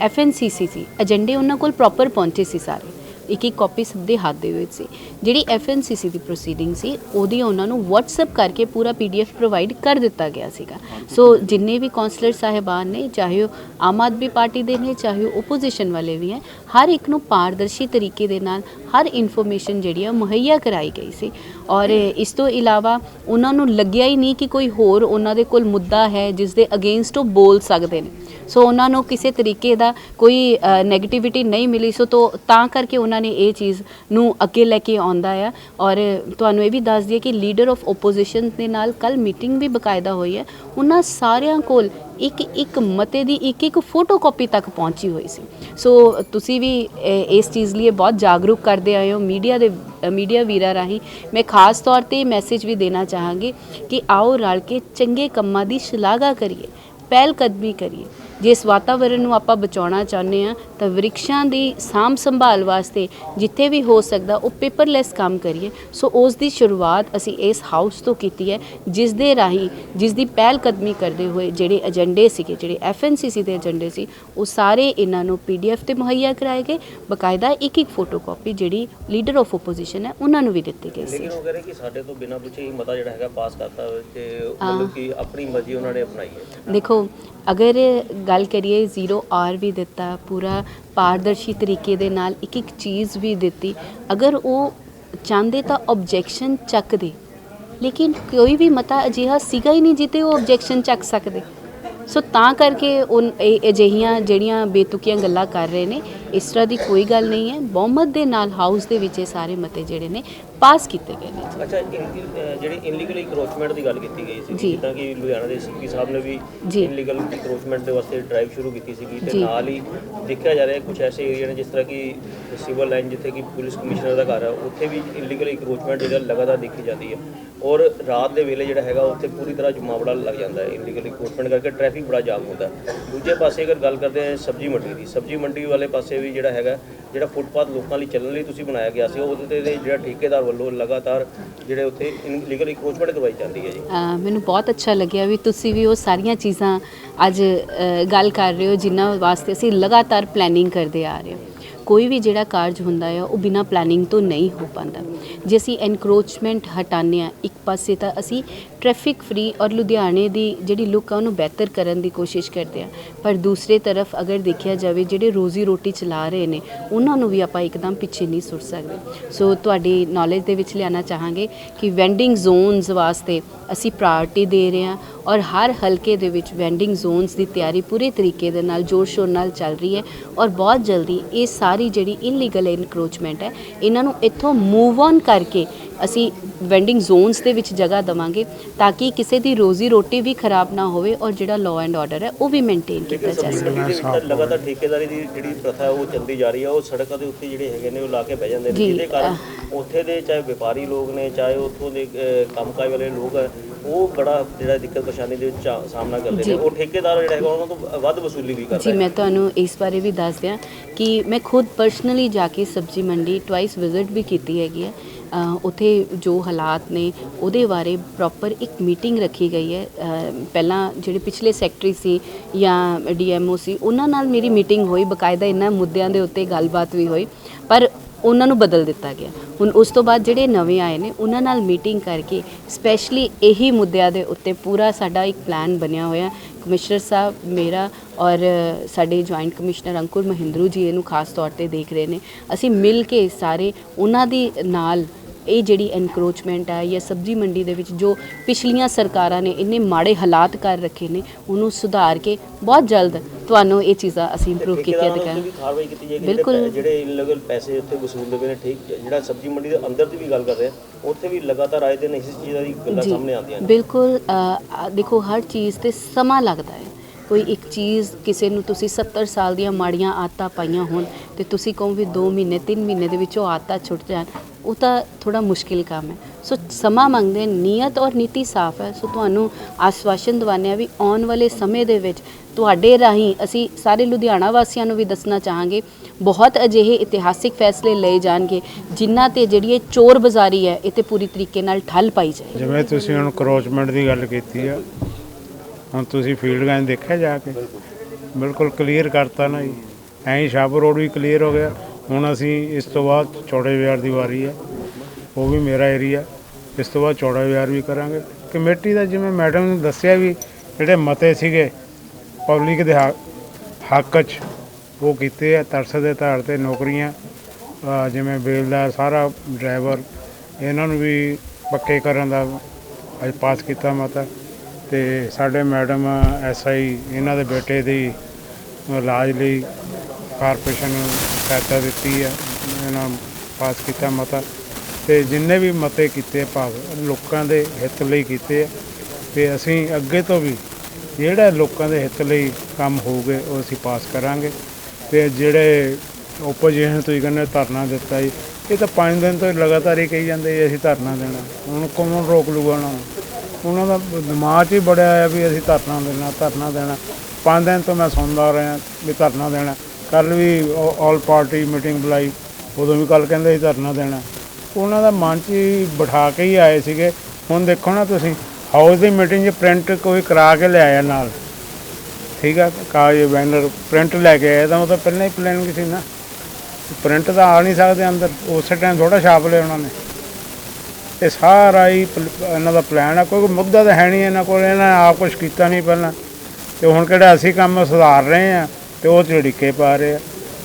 ਐਫਐਨਸੀਸੀ ਸੀ ਏਜੰਡੇ ਉਹਨਾਂ ਕੋਲ ਪ੍ਰੋਪਰ ਪਹੁੰਚੇ ਸੀ ਸਾਰੇ। ਇੱਕ ਇੱਕ ਕਾਪੀ ਸਭ ਦੇ ਹੱਥ ਦੇ ਵਿੱਚ ਸੀ। ਜਿਹੜੀ ਐਫਐਨਸੀਸੀ ਦੀ ਪ੍ਰੋਸੀਡਿੰਗ ਸੀ, ਉਹਦੀ ਉਹਨਾਂ ਨੂੰ WhatsApp ਕਰਕੇ ਪੂਰਾ PDF ਪ੍ਰੋਵਾਈਡ ਕਰ ਦਿੱਤਾ ਗਿਆ ਸੀਗਾ। ਸੋ ਜਿੰਨੇ ਵੀ ਕਾਉਂਸਲਰ ਸਾਹਿਬਾਨ ਨੇ, ਚਾਹੇ ਉਹ ਆਮ ਆਦਮੀ ਪਾਰਟੀ ਦੇ ਨੇ, ਚਾਹੇ ਉਹ ਆਪੋਜੀਸ਼ਨ ਵਾਲੇ ਵੀ ਹੈ, ਹਰ ਇੱਕ ਨੂੰ ਪਾਰਦਰਸ਼ੀ ਤਰੀਕੇ ਦੇ ਨਾਲ ਹਰ ਇਨਫੋਰਮੇਸ਼ਨ ਜਿਹੜੀ ਆ ਮੁਹੱਈਆ ਕਰਾਈ ਗਈ ਸੀ। ਔਰ ਇਸ ਤੋਂ ਇਲਾਵਾ ਉਹਨਾਂ ਨੂੰ ਲੱਗਿਆ ਹੀ ਨਹੀਂ ਕਿ ਕੋਈ ਹੋਰ ਉਹਨਾਂ ਦੇ ਕੋਲ ਮੁੱਦਾ ਹੈ ਜਿਸ ਦੇ ਅਗੇਂਸਟ ਉਹ ਬੋਲ ਸਕਦੇ ਨੇ। ਸੋ ਉਹਨਾਂ ਨੂੰ ਕਿਸੇ ਤਰੀਕੇ ਦਾ ਕੋਈ 네ਗੇਟਿਵਿਟੀ ਨਹੀਂ ਮਿਲੀ। ਸੋ ਤੋਂ, ਤਾਂ ਕਰਕੇ ਉਹਨਾਂ ਨੇ ਇਹ ਚੀਜ਼ ਨੂੰ ਅੱਗੇ ਲੈ ਕੇ ਆਉਂਦਾ ਆ। ਔਰ ਤੁਹਾਨੂੰ ਇਹ ਵੀ ਦੱਸ ਦਈਏ ਕਿ ਲੀਡਰ ਆਫ ਆਪੋਜੀਸ਼ਨ ਦੇ ਨਾਲ ਕੱਲ ਮੀਟਿੰਗ ਵੀ ਬਕਾਇਦਾ ਹੋਈ ਹੈ। ਉਹਨਾਂ ਸਾਰਿਆਂ ਕੋਲ ਇੱਕ ਇੱਕ ਮਤੇ ਦੀ ਇੱਕ ਇੱਕ ਫੋਟੋਕਾਪੀ ਤੱਕ ਪਹੁੰਚੀ ਹੋਈ ਸੀ। ਸੋ ਤੁਸੀਂ ਵੀ ਇਸ ਚੀਜ਼ ਲਈ ਬਹੁਤ ਜਾਗਰੂਕ ਕਰਦੇ ਆਏ ਹੋ ਮੀਡੀਆ ਦੇ ਮੀਡੀਆ ਵੀਰਾਂ ਰਾਹੀਂ। ਮੈਂ ਖਾਸ ਤੌਰ ਤੇ ਮੈਸੇਜ ਵੀ ਦੇਣਾ ਚਾਹਾਂਗੀ ਕਿ ਆਓ ਰਲ ਕੇ ਚੰਗੇ ਕੰਮਾਂ ਦੀ ਸ਼ਲਾਘਾ ਕਰੀਏ ਪਹਿਲ ਕਦਮੀ ਕਰੀਏ। ਜੇ ਇਸ ਵਾਤਾਵਰਣ ਨੂੰ ਆਪਾਂ ਬਚਾਉਣਾ ਚਾਹੁੰਦੇ ਆ ਤਾਂ ਵਿਰਖਸ਼ਾਂ ਦੀ ਸਾਂਭ ਸੰਭਾਲ ਵਾਸਤੇ ਜਿੱਥੇ ਵੀ ਹੋ ਸਕਦਾ ਉਹ ਪੇਪਰਲੈਸ ਕੰਮ ਕਰੀਏ। ਸੋ ਉਸ ਦੀ ਸ਼ੁਰੂਆਤ ਅਸੀਂ ਇਸ ਹਾਊਸ ਤੋਂ ਕੀਤੀ ਹੈ ਜਿਸ ਦੇ ਰਾਹੀਂ ਜਿਸ ਦੀ ਪਹਿਲ ਕਦਮੀ ਕਰਦੇ ਹੋਏ ਜਿਹੜੇ ਏਜੰਡੇ ਸੀਗੇ ਜਿਹੜੇ ਐਫਐਨਸੀਸੀ ਦੇ ਏਜੰਡੇ ਸੀ ਉਹ ਸਾਰੇ ਇਹਨਾਂ ਨੂੰ ਪੀਡੀਐਫ ਤੇ ਮੁਹੱਈਆ ਕਰਾਏ ਗਏ। ਬਕਾਇਦਾ ਇੱਕ ਇੱਕ ਫੋਟੋਕਾਪੀ ਜਿਹੜੀ ਲੀਡਰ ਆਫ ਆਪੋਜੀਸ਼ਨ ਹੈ ਉਹਨਾਂ ਨੂੰ ਵੀ ਦਿੱਤੀ ਗਈ ਸੀ। ਲੇਕਿਨ ਉਹ ਕਹਿ ਰਹੇ ਕਿ ਸਾਡੇ ਤੋਂ ਬਿਨਾਂ ਪੁੱਛੇ ਹੀ ਮਤਾ ਜਿਹੜਾ ਹੈਗਾ ਪਾਸ ਕਰਤਾ ਤੇ ਮਤਲਬ ਕਿ ਆਪਣੀ ਮਰਜ਼ੀ ਉਹਨਾਂ ਨੇ ਅਪਣਾਈ ਹੈ। ਦੇਖੋ ਅਗਰ ਗੱਲ ਕਰੀਏ ਜ਼ੀਰੋ ਆਰ ਵੀ ਦਿੱਤਾ, ਪੂਰਾ ਪਾਰਦਰਸ਼ੀ ਤਰੀਕੇ ਦੇ ਨਾਲ ਇੱਕ ਇੱਕ ਚੀਜ਼ ਵੀ ਦਿੱਤੀ, ਅਗਰ ਉਹ ਚਾਹੁੰਦੇ ਤਾਂ ਆਬਜੈਕਸ਼ਨ ਚੱਕਦੇ। ਲੇਕਿਨ ਕੋਈ ਵੀ ਮਤਾ ਅਜਿਹਾ ਸੀਗਾ ਹੀ ਨਹੀਂ ਜਿੱਤੇ ਉਹ ਆਬਜੈਕਸ਼ਨ ਚੱਕ ਸਕਦੇ। ਸੋ ਤਾਂ ਕਰਕੇ ਉਹ ਇਹ ਅਜਿਹੀਆਂ ਜਿਹੜੀਆਂ ਬੇਤੁਕੀਆਂ ਗੱਲਾਂ ਕਰ ਰਹੇ ਨੇ ਇਸ ਤਰ੍ਹਾਂ ਦੀ ਕੋਈ ਗੱਲ ਨਹੀਂ ਹੈ ਬਹੁਮਤ ਦੇ ਨਾਲ ਹਾਊਸ ਦੇ ਵਿੱਚ ਇਹ ਸਾਰੇ ਮਤੇ ਜਿਹੜੇ ਨੇ ਪਾਸ ਕੀਤੇ ਗਏ ਨੇ ਅੱਛਾ ਜਿਹੜੀ ਇਨਲੀਗਲ ਇਨਕਰੋਚਮੈਂਟ ਦੀ ਗੱਲ ਕੀਤੀ ਗਈ ਸੀ। ਜਿੱਦਾਂ ਕਿ ਲੁਧਿਆਣਾ ਦੇ ਸੀਪੀ ਸਾਹਿਬ ਨੇ ਵੀ। ਇਨਲੀਗਲ ਇਨਕਰੋਚਮੈਂਟ ਦੇ ਵਾਸਤੇ ਡਰਾਈਵ ਸ਼ੁਰੂ ਕੀਤੀ ਸੀਗੀ ਤੇ। ਨਾਲ ਹੀ ਦੇਖਿਆ ਜਾ ਰਿਹਾ ਕੁਝ ਐਸੇ ਏਰੀਆ ਨੇ ਜਿਸ ਤਰ੍ਹਾਂ ਕਿ ਸਿਵਲ ਲਾਈਨ ਜਿੱਥੇ ਕਿ ਪੁਲਿਸ ਕਮਿਸ਼ਨਰ ਦਾ ਘਰ ਹੈ ਉੱਥੇ ਵੀ ਇਨਲੀਗਲ ਇਨਕਰੋਚਮੈਂਟ ਜਿਹੜਾ ਲਗਾਤਾਰ ਦੇਖੀ ਜਾਂਦੀ ਹੈ ਔਰ ਰਾਤ ਦੇ ਵੇਲੇ ਜਿਹੜਾ ਹੈਗਾ ਉੱਥੇ ਪੂਰੀ ਤਰ੍ਹਾਂ ਜਮਾਵੜਾ ਲੱਗ ਜਾਂਦਾ ਹੈ ਇਨਲੀਗਲ ਇਨਕਰੋਚਮੈਂਟ ਕਰਕੇ ਟ੍ਰੈਫਿਕ ਬੜਾ ਜਾਮ ਹੁੰਦਾ ਦੂਜੇ ਪਾਸੇ ਅਗਰ ਗੱਲ ਕਰਦੇ ਹਾਂ ਸਬਜ਼ੀ ਮੰਡੀ ਦੀ ਸਬਜ਼ੀ ਮੰਡੀ ਵਾਲੇ ਪਾਸੇ ਵੀ ਜਿਹੜਾ ਹੈਗਾ, ਜਿਹੜਾ ਫੁੱਟਪਾਥ ਲੋਕਾਂ ਲਈ ਚੱਲਣ ਲਈ ਤੁਸੀਂ ਬਣਾਇਆ ਗਿਆ ਸੀ ਉਹਦੇ ਤੇ ਜਿਹੜਾ ਠੇਕੇਦਾਰ ਵੱਲੋਂ ਲਗਾਤਾਰ ਜਿਹੜੇ ਉੱਥੇ ਇਨਲੀਗਲ ਇਨਕਰੋਚਮੈਂਟ ਕਰਵਾਈ ਜਾਂਦੀ ਹੈ ਜੀ। ਮੈਨੂੰ ਬਹੁਤ ਅੱਛਾ ਲੱਗਿਆ ਵੀ ਤੁਸੀਂ ਵੀ ਉਹ ਸਾਰੀਆਂ ਚੀਜ਼ਾਂ ਅੱਜ ਗੱਲ ਕਰ ਰਹੇ ਹੋ, ਜਿਨ੍ਹਾਂ ਵਾਸਤੇ ਅਸੀਂ ਲਗਾਤਾਰ ਪਲੈਨਿੰਗ ਕਰਦੇ ਆ ਰਹੇ ਹਾਂ। ਕੋਈ ਵੀ ਜਿਹੜਾ ਕਾਰਜ ਹੁੰਦਾ ਹੈ ਉਹ ਬਿਨਾ ਪਲੈਨਿੰਗ ਤੋਂ ਨਹੀਂ ਹੋ ਪਾਉਂਦਾ। ਜੇ ਅਸੀਂ ਐਨਕਰੋਚਮੈਂਟ ਹਟਾਉਂਦੇ ਹਾਂ, ਇੱਕ ਪਾਸੇ ਤਾਂ ਅਸੀਂ ਟ੍ਰੈਫਿਕ ਫ੍ਰੀ ਔਰ ਲੁਧਿਆਣੇ ਦੀ ਜਿਹੜੀ ਲੁੱਕ ਆ, ਉਹਨੂੰ ਬਿਹਤਰ ਕਰਨ ਦੀ ਕੋਸ਼ਿਸ਼ ਕਰਦੇ ਹਾਂ ਪਰ ਦੂਸਰੇ ਤਰਫ ਅਗਰ ਦੇਖਿਆ ਜਾਵੇ, ਜਿਹੜੇ ਰੋਜ਼ੀ ਰੋਟੀ ਚਲਾ ਰਹੇ ਨੇ, ਉਹਨਾਂ ਨੂੰ ਵੀ ਆਪਾਂ ਇੱਕਦਮ ਪਿੱਛੇ ਨਹੀਂ ਸੁੱਟ ਸਕਦੇ। ਸੋ ਤੁਹਾਡੀ ਨੌਲੇਜ ਦੇ ਵਿੱਚ ਲਿਆਉਣਾ ਚਾਹਾਂਗੇ ਕਿ ਵੈਂਡਿੰਗ ਜ਼ੋਨਸ ਵਾਸਤੇ ਅਸੀਂ ਪ੍ਰਾਇੋਰਟੀ ਦੇ ਰਹੇ ਹਾਂ ਔਰ ਹਰ ਹਲਕੇ ਦੇ ਵਿੱਚ ਵੈਂਡਿੰਗ ਜ਼ੋਨਸ ਦੀ ਤਿਆਰੀ ਪੂਰੇ ਤਰੀਕੇ ਦੇ ਨਾਲ, ਜੋਰ ਸ਼ੋਰ ਨਾਲ ਚੱਲ ਰਹੀ ਹੈ ਔਰ ਬਹੁਤ ਜਲਦੀ ਇਹ ਸਾਰੀ ਜਿਹੜੀ ਇਨਲੀਗਲ ਇਨਕਰੋਚਮੈਂਟ ਹੈ, ਇਹਨਾਂ ਨੂੰ ਇੱਥੋਂ ਮੂਵ ਔਨ ਕਰਕੇ ਅਸੀਂ ਵੈਂਡਿੰਗ ਜ਼ੋਨਸ ਦੇ ਵਿੱਚ ਜਗ੍ਹਾ ਦਵਾਂਗੇ। ਤਾਂ ਕਿ ਕਿਸੇ ਦੀ ਰੋਜ਼ੀ ਰੋਟੀ ਵੀ ਖਰਾਬ ਨਾ ਹੋਵੇ ਔਰ ਜਿਹੜਾ ਲਾਅ ਐਂਡ ਆਰਡਰ ਹੈ ਉਹ ਵੀ ਮੇਨਟੇਨ ਕੀਤਾ ਜਾ ਸਕੇ। ਲਗਾਤਾਰ ਠੇਕੇਦਾਰੀ ਦੀ ਜਿਹੜੀ ਪ੍ਰਥਾ ਹੈ ਉਹ ਚੱਲਦੀ ਜਾ ਰਹੀ ਹੈ। ਉਹ ਸੜਕਾਂ ਦੇ ਉੱਤੇ ਜਿਹੜੇ ਹੈਗੇ ਨੇ ਉਹ ਲਾ ਕੇ ਬਹਿ ਜਾਂਦੇ ਨੇ। ਜੀ, ਜਿਹਦੇ ਕਾਰਨ ਉੱਥੇ ਦੇ ਚਾਹੇ ਵਪਾਰੀ ਲੋਕ ਨੇ ਚਾਹੇ ਉੱਥੋਂ ਦੇ ਕੰਮਕਾਜ ਵਾਲੇ ਲੋਕ ਹੈ ਉਹ ਬੜਾ ਜਿਹੜਾ ਦਿੱਕਤ ਪਰੇਸ਼ਾਨੀ ਦੇ ਵਿੱਚ ਸਾਹਮਣਾ ਕਰਦੇ ਜੀ। ਨੇ ਉਹ ਠੇਕੇਦਾਰ ਜਿਹੜਾ ਹੈਗਾ ਉਹਨਾਂ ਤੋਂ ਵੱਧ ਵਸੂਲੀ ਵੀ ਜੀ ਕਰਦਾ ਹੈ ਮੈਂ ਤੁਹਾਨੂੰ ਇਸ ਬਾਰੇ ਵੀ ਦੱਸ ਦਿਆਂ ਕਿ ਮੈਂ ਖੁਦ ਪਰਸਨਲੀ ਜਾ ਕੇ ਸਬਜ਼ੀ ਮੰਡੀ ਟਵਾਈਸ ਵਿਜ਼ਿਟ ਵੀ ਕੀਤੀ ਹੈਗੀ ਹੈ। ਉੱਥੇ ਜੋ ਹਾਲਾਤ ਨੇ, ਉਹਦੇ ਬਾਰੇ ਪ੍ਰੋਪਰ ਇੱਕ ਮੀਟਿੰਗ ਰੱਖੀ ਗਈ ਹੈ। ਪਹਿਲਾਂ ਜਿਹੜੇ ਪਿਛਲੇ ਸੈਕਟਰੀ ਸੀ ਜਾਂ ਡੀਐਮਓ ਸੀ, ਉਹਨਾਂ ਨਾਲ ਮੇਰੀ ਮੀਟਿੰਗ ਹੋਈ। ਬਕਾਇਦਾ ਇਹਨਾਂ ਮੁੱਦਿਆਂ ਦੇ ਉੱਤੇ ਗੱਲਬਾਤ ਵੀ ਹੋਈ, ਪਰ ਉਹਨਾਂ ਨੂੰ ਬਦਲ ਦਿੱਤਾ ਗਿਆ। ਹੁਣ ਉਸ ਤੋਂ ਬਾਅਦ ਜਿਹੜੇ ਨਵੇਂ ਆਏ ਨੇ, ਉਹਨਾਂ ਨਾਲ ਮੀਟਿੰਗ ਕਰਕੇ ਸਪੈਸ਼ਲੀ ਇਹੀ ਮੁੱਦਿਆਂ ਦੇ ਉੱਤੇ ਪੂਰਾ ਸਾਡਾ ਇੱਕ ਪਲਾਨ ਬਣਿਆ ਹੋਇਆ। ਕਮਿਸ਼ਨਰ ਸਾਹਿਬ, ਮੇਰਾ ਔਰ ਸਾਡੇ ਜੁਆਇੰਟ ਕਮਿਸ਼ਨਰ ਅੰਕੁਰ ਮਹਿੰਦਰੂ ਜੀ ਇਹਨੂੰ ਖਾਸ ਤੌਰ ਤੇ ਦੇਖ ਰਹੇ ਨੇ। ਅਸੀਂ ਮਿਲ ਕੇ ਸਾਰੇ ਉਹਨਾਂ ਦੀ ਨਾਲ ਇਹ ਜਿਹੜੀ ਐਨਕਰੋਚਮੈਂਟ ਹੈ ਜਾਂ ਸਬਜ਼ੀ ਮੰਡੀ ਦੇ ਵਿੱਚ ਜੋ ਪਿਛਲੀਆਂ ਸਰਕਾਰਾਂ ਨੇ ਇੰਨੇ ਮਾੜੇ ਹਾਲਾਤ ਕਰ ਰੱਖੇ ਨੇ ਉਹਨੂੰ ਸੁਧਾਰ ਕੇ ਬਹੁਤ ਜਲਦ ਤੁਹਾਨੂੰ ਇਹ ਚੀਜ਼ਾਂ ਅਸੀਂ ਇੰਪਰੂਵ ਕੀਤੀਆਂ ਜਾਏਗੀ ਬਿਲਕੁਲ। ਜਿਹੜੇ ਇਨਲੀਗਲ ਪੈਸੇ ਉੱਥੇ ਵਸੂਲਦੇ ਪਏ ਨੇ ਠੀਕ ਜਿਹੜਾ ਸਬਜ਼ੀ ਮੰਡੀ ਦੇ ਅੰਦਰ ਦੀ ਵੀ ਗੱਲ ਕਰ ਰਹੇ ਹਾਂ ਉੱਥੇ ਵੀ ਲਗਾਤਾਰ ਆਏ ਦਿਨ ਇਸ ਚੀਜ਼ਾਂ ਦੀ ਗੱਲਾਂ ਸਾਹਮਣੇ ਆਉਂਦੀਆਂ ਨੇ। ਬਿਲਕੁਲ ਦੇਖੋ ਹਰ ਚੀਜ਼ ਤੇ ਸਮਾਂ ਲੱਗਦਾ ਹੈ। ਕੋਈ ਇੱਕ ਚੀਜ਼ ਕਿਸੇ ਨੂੰ ਤੁਸੀਂ 70 ਸਾਲ ਦੀਆਂ ਮਾੜੀਆਂ ਆਦਤਾਂ ਪਾਈਆਂ ਹੋਣ ਤੇ ਤੁਸੀਂ ਕਹੋ ਵੀ 2 ਮਹੀਨੇ 3 ਮਹੀਨੇ ਦੇ ਵਿੱਚ ਉਹ ਆਦਤਾਂ ਛੁੱਟ ਜਾਣ ਉਹ ਤਾਂ ਥੋੜਾ ਮੁਸ਼ਕਿਲ ਕੰਮ ਹੈ ਸੋ ਸਮਾਂ ਮੰਗਦੇ ਨੀਅਤ ਔਰ ਨੀਤੀ ਸਾਫ਼ ਹੈ ਸੋ ਤੁਹਾਨੂੰ ਆਸਵਾਸ਼ਨ ਦਿਵਾਉਂਦੇ ਹਾਂ ਵੀ ਆਉਣ ਵਾਲੇ ਸਮੇਂ ਦੇ ਵਿੱਚ ਤੁਹਾਡੇ ਰਾਹੀਂ ਅਸੀਂ ਸਾਰੇ ਲੁਧਿਆਣਾ ਵਾਸੀਆਂ ਨੂੰ ਵੀ ਦੱਸਣਾ ਚਾਹਾਂਗੇ ਬਹੁਤ ਅਜਿਹੇ ਇਤਿਹਾਸਿਕ ਫੈਸਲੇ ਲਏ ਜਾਣਗੇ ਜਿਨ੍ਹਾਂ ਤੇ ਜਿਹੜੀ ਇਹ ਚੋਰ ਬਾਜ਼ਾਰੀ ਹੈ ਇਹ ਤੇ ਪੂਰੀ ਤਰੀਕੇ ਨਾਲ ਠੱਲ ਪਾਈ ਜਾਏ ਜਿਵੇਂ ਤੁਸੀਂ ਹੁਣ ਕਰੋਚਮੈਂਟ ਦੀ ਗੱਲ ਕੀਤੀ ਆ ਹੁਣ ਤੁਸੀਂ ਫੀਲਡ ਗਾਂ ਦੇਖਿਆ ਜਾ ਕੇ ਬਿਲਕੁਲ ਕਲੀਅਰ ਕਰਤਾ ਨਾ ਜੀ ਐਂ ਹੀ ਸ਼ਾਹਪੁਰ ਰੋਡ ਵੀ ਕਲੀਅਰ ਹੋ ਗਿਆ ਹੁਣ ਅਸੀਂ ਇਸ ਤੋਂ ਬਾਅਦ ਚੌੜੇ ਬਾਜ਼ਾਰ ਦੀ ਵਾਰੀ ਹੈ। ਉਹ ਵੀ ਮੇਰਾ ਏਰੀਆ ਇਸ ਤੋਂ ਬਾਅਦ ਚੌੜਾ ਬਾਜ਼ਾਰ ਵੀ ਕਰਾਂਗੇ। ਕਮੇਟੀ ਦਾ ਜਿਵੇਂ ਮੈਡਮ ਨੇ ਦੱਸਿਆ ਵੀ ਜਿਹੜੇ ਮਤੇ ਸੀਗੇ ਪਬਲਿਕ ਦੇ ਹੱਕ- 'ਚ ਉਹ ਕੀਤੇ ਆ। ਤਰਸ ਦੇ ਆਧਾਰ ਤੇ ਨੌਕਰੀਆਂ ਜਿਵੇਂ ਬੇਲਦਾਰ ਸਾਰਾ ਡਰਾਈਵਰ ਇਹਨਾਂ ਨੂੰ ਵੀ ਪੱਕੇ ਕਰਨ ਦਾ ਅੱਜ ਪਾਸ ਕੀਤਾ ਮਤਾ। ਤੇ ਸਾਡੇ ਮੈਡਮ ਐਸਆਈ ਇਹਨਾਂ ਦੇ ਬੇਟੇ ਦੀ ਇਲਾਜ ਲਈ ਕਾਰਪੋਰੇਸ਼ਨ ਸਹਾਇਤਾ ਦਿੱਤੀ ਆ ਇਹਨਾਂ ਪਾਸ ਕੀਤਾ ਮਤਾ। ਤੇ ਜਿੰਨੇ ਵੀ ਮਤੇ ਕੀਤੇ ਭਾਗ ਲੋਕਾਂ ਦੇ ਹਿੱਤ ਲਈ ਕੀਤੇ ਆ, ਤੇ ਅਸੀਂ ਅੱਗੇ ਤੋਂ ਵੀ ਜਿਹੜਾ ਲੋਕਾਂ ਦੇ ਹਿੱਤ ਲਈ ਕੰਮ ਹੋਊਗੇ, ਉਹ ਅਸੀਂ ਪਾਸ ਕਰਾਂਗੇ। ਤੇ ਜਿਹੜੇ ਓਪੋਜੀਸ਼ਨ ਤੁਸੀਂ ਕਹਿੰਦੇ ਧਰਨਾ ਦਿੱਤਾ ਜੀ, ਇਹ ਤਾਂ 5 ਦਿਨ ਤੋਂ ਲਗਾਤਾਰ ਹੀ ਕਹੀ ਜਾਂਦੇ ਜੀ, ਅਸੀਂ ਧਰਨਾ ਦੇਣਾ। ਹੁਣ ਕੌਣ ਰੋਕ ਲੂਗਾ ਉਹਨਾਂ ਨੂੰ? ਉਹਨਾਂ ਦਾ ਦਿਮਾਗ 'ਚ ਹੀ ਬੜਿਆ ਆ ਵੀ ਅਸੀਂ ਧਰਨਾ ਦੇਣਾ ਧਰਨਾ ਦੇਣਾ। 5 ਦਿਨ ਤੋਂ ਮੈਂ ਸੁਣਦਾ ਰਿਹਾ ਵੀ ਧਰਨਾ ਦੇਣਾ। ਕੱਲ ਵੀ ਆਲ ਪਾਰਟੀ ਮੀਟਿੰਗ ਬੁਲਾਈ, ਉਦੋਂ ਵੀ ਕੱਲ ਕਹਿੰਦੇ ਸੀ ਧਰਨਾ ਦੇਣਾ। ਉਹਨਾਂ ਦਾ ਮਨ 'ਚ ਹੀ ਬਿਠਾ ਕੇ ਹੀ ਆਏ ਸੀਗੇ। ਹੁਣ ਦੇਖੋ ਨਾ ਤੁਸੀਂ ਹਾਊਸ ਦੀ ਮੀਟਿੰਗ 'ਚ ਪ੍ਰਿੰਟ ਕੋਈ ਕਰਾ ਕੇ ਲਿਆਇਆ ਨਾਲ। ਠੀਕ ਆ, ਕਾਗਜ਼ ਬੈਨਰ ਪ੍ਰਿੰਟ ਲੈ ਕੇ ਆਇਆ, ਤਾਂ ਉਹ ਤਾਂ ਪਹਿਲਾਂ ਹੀ ਪਲਾਨਿੰਗ ਸੀ ਨਾ। ਪ੍ਰਿੰਟ ਤਾਂ ਆ ਨਹੀਂ ਸਕਦੇ ਅੰਦਰ, ਉਸੇ ਟਾਈਮ ਥੋੜਾ ਛਾਪ ਲਿਆ ਉਹਨਾਂ ਨੇ। ਇਹ ਸਾਰਾ ਹੀ ਪਲ- ਇਹਨਾਂ ਦਾ ਪਲਾਨ ਆ, ਕੋਈ ਮੁੱਦਾ ਤਾਂ ਹੈ ਨਹੀਂ ਇਹਨਾਂ ਕੋਲ, ਇਹਨਾਂ ਨੇ ਆਪ ਕੁਝ ਕੀਤਾ ਨਹੀਂ ਪਹਿਲਾਂ। ਤੇ ਹੁਣ ਕਿਹੜਾ ਅਸੀਂ ਕੰਮ ਸੁਧਾਰ ਰਹੇ ਆ ਤੇ ਉਹ ਝੜੀਕੇ ਪਾ ਰਹੇ ਆ।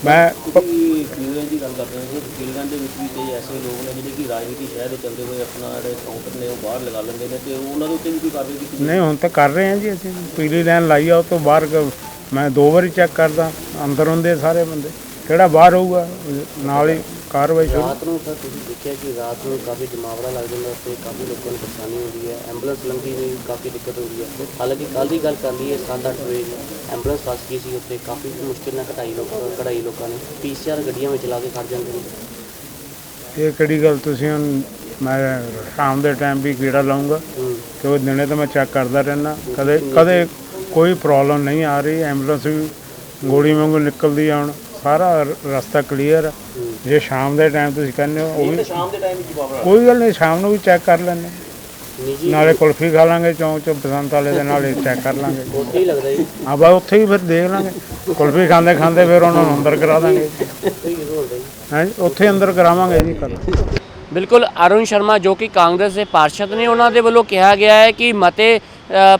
ਮੈਂ ਪ- ਫੀਲਗੰਜ ਦੀ ਗੱਲ ਕਰਦੇ ਹਾਂ? ਜੀ ਫੀਲਗੰਜ ਦੇ ਵਿੱਚ ਵੀ ਕਈ ਐਸੇ ਲੋਕ ਨੇ ਜਿਹੜੇ ਕਿ ਰਾਜਨੀਤੀ ਸ਼ਹਿਰ ਦੇ ਚੱਲਦੇ ਹੋਏ ਆਪਣਾ ਜਿਹੜੇ ਕਾਊਂਟਰ ਨੇ ਉਹ ਬਾਹਰ ਲਗਾ ਲੈਂਦੇ ਨੇ ਤੇ ਉਹਨਾਂ ਦੇ ਉੱਤੇ ਵੀ ਕੋਈ ਕਾਰਵਾਈ ਕੀਤੀ ਨਹੀਂ ਹੁਣ ਤਾਂ ਕਰ ਰਹੇ ਹਾਂ ਜੀ ਅਸੀਂ। ਪੀਲੀ ਲਾਈਨ ਲਾਈ ਆ ਉਹ ਤੋਂ ਬਾਹਰ ਮੈਂ ਦੋ ਵਾਰੀ ਚੈੱਕ ਕਰਦਾ। ਅੰਦਰ ਹੁੰਦੇ ਸਾਰੇ ਬੰਦੇ। ਕਿਹੜਾ ਬਾਹਰ ਹੋਊਗਾ? ਨਾਲ ਹੀ ਕਾਰਵਾਈ ਸ਼ੁਰੂ। ਰਾਤ ਨੂੰ ਸਰ ਤੁਸੀਂ ਦੇਖਿਆ ਕਿ ਰਾਤ ਨੂੰ ਕਾਫੀ ਜਮਾਵੜਾ ਲੱਗ ਜਾਂਦਾ ਤੇ ਕਾਫੀ ਲੋਕਾਂ ਨੂੰ ਪਰੇਸ਼ਾਨੀ ਹੁੰਦੀ ਹੈ ਐਂਬੂਲੈਂਸ ਲੰਘੀ ਨਹੀਂ ਕਾਫੀ ਦਿੱਕਤ ਹੁੰਦੀ ਹੈ। ਹਾਲਾਂਕਿ ਕੱਲ ਦੀ ਗੱਲ ਕਰ ਲਈਏ 7-8 ਵਜੇ ਐਂਬੂਲੈਂਸ ਫਸ ਗਈ ਸੀ ਉੱਤੇ ਕਾਫੀ ਮੁਸ਼ਕਿਲ ਨਾਲ ਕਢਾਈ ਲੋਕ ਕਢਾਈ ਲੋਕਾਂ ਨੇ। ਪੀਸੀਆਰ ਗੱਡੀਆਂ ਵਿੱਚ ਲਾ ਕੇ ਖੜ ਜਾਂਦੇ ਨੇ। ਇਹ ਕਿਹੜੀ ਗੱਲ? ਤੁਸੀਂ ਹੁਣ ਮੈਂ ਸ਼ਾਮ ਦੇ ਟਾਈਮ ਵੀ ਕੀੜਾ ਲਾਉਂਗਾ ਕਿਉਂਕਿ ਦਿਨੇ ਤਾਂ ਮੈਂ ਚੈੱਕ ਕਰਦਾ ਰਹਿਣਾ ਕਦੇ ਕਦੇ ਕੋਈ ਪ੍ਰੋਬਲਮ ਨਹੀਂ ਆ ਰਹੀ ਐਂਬੂਲੈਂਸ ਵੀ ਗੋਲੀ ਵਾਂਗੂ ਨਿਕਲਦੀ ਆ ਹੁਣ। ਸਾਰਾ ਰ- ਰਸਤਾ ਕਲੀਅਰ ਜੇ ਸ਼ਾਮ ਦੇ ਟਾਈਮ ਤੁਸੀਂ ਕਹਿੰਦੇ ਹੋ ਉਹ ਵੀ ਸ਼ਾਮ ਦੇ ਟਾਈਮ ਵਿੱਚ ਜਵਾਬ ਕੋਈ ਗੱਲ ਨਹੀਂ ਸ਼ਾਮ ਨੂੰ ਵੀ ਚੈੱਕ ਕਰ ਲੈਂਦੇ ਨਿੱਜੀ ਨਾਲੇ ਕੁਲਫੀ ਖਾ ਲਾਂਗੇ ਚੌਂਕ ਚ ਬਸੰਤ ਵਾਲੇ ਦੇ ਨਾਲੇ ਚੈੱਕ ਕਰ ਲਾਂਗੇ। ਉੱਥੇ ਹੀ ਲੱਗਦਾ ਜੀ। ਆ ਬਾ ਉੱਥੇ ਹੀ ਫਿਰ ਦੇਖ ਲਾਂਗੇ। ਕੁਲਫੀ ਖਾਂਦੇ ਖਾਂਦੇ ਫਿਰ ਉਹਨਾਂ ਨੂੰ ਅੰਦਰ ਕਰਾ ਦਾਂਗੇ। ਹੀ ਹੁੰਦਾ ਜੀ। ਹੈ ਉੱਥੇ ਅੰਦਰ ਕਰਾਵਾਂਗੇ ਜੀ ਕਰ ਬਿਲਕੁਲ ਅਰੁਣ ਸ਼ਰਮਾ ਜੋ ਕਿ ਕਾਂਗਰਸ ਦੇ ਪਾਰਸ਼ਦ ਨੇ ਉਹਨਾਂ ਦੇ ਵੱਲੋਂ ਕਿਹਾ ਗਿਆ ਹੈ ਕਿ ਮਤੇ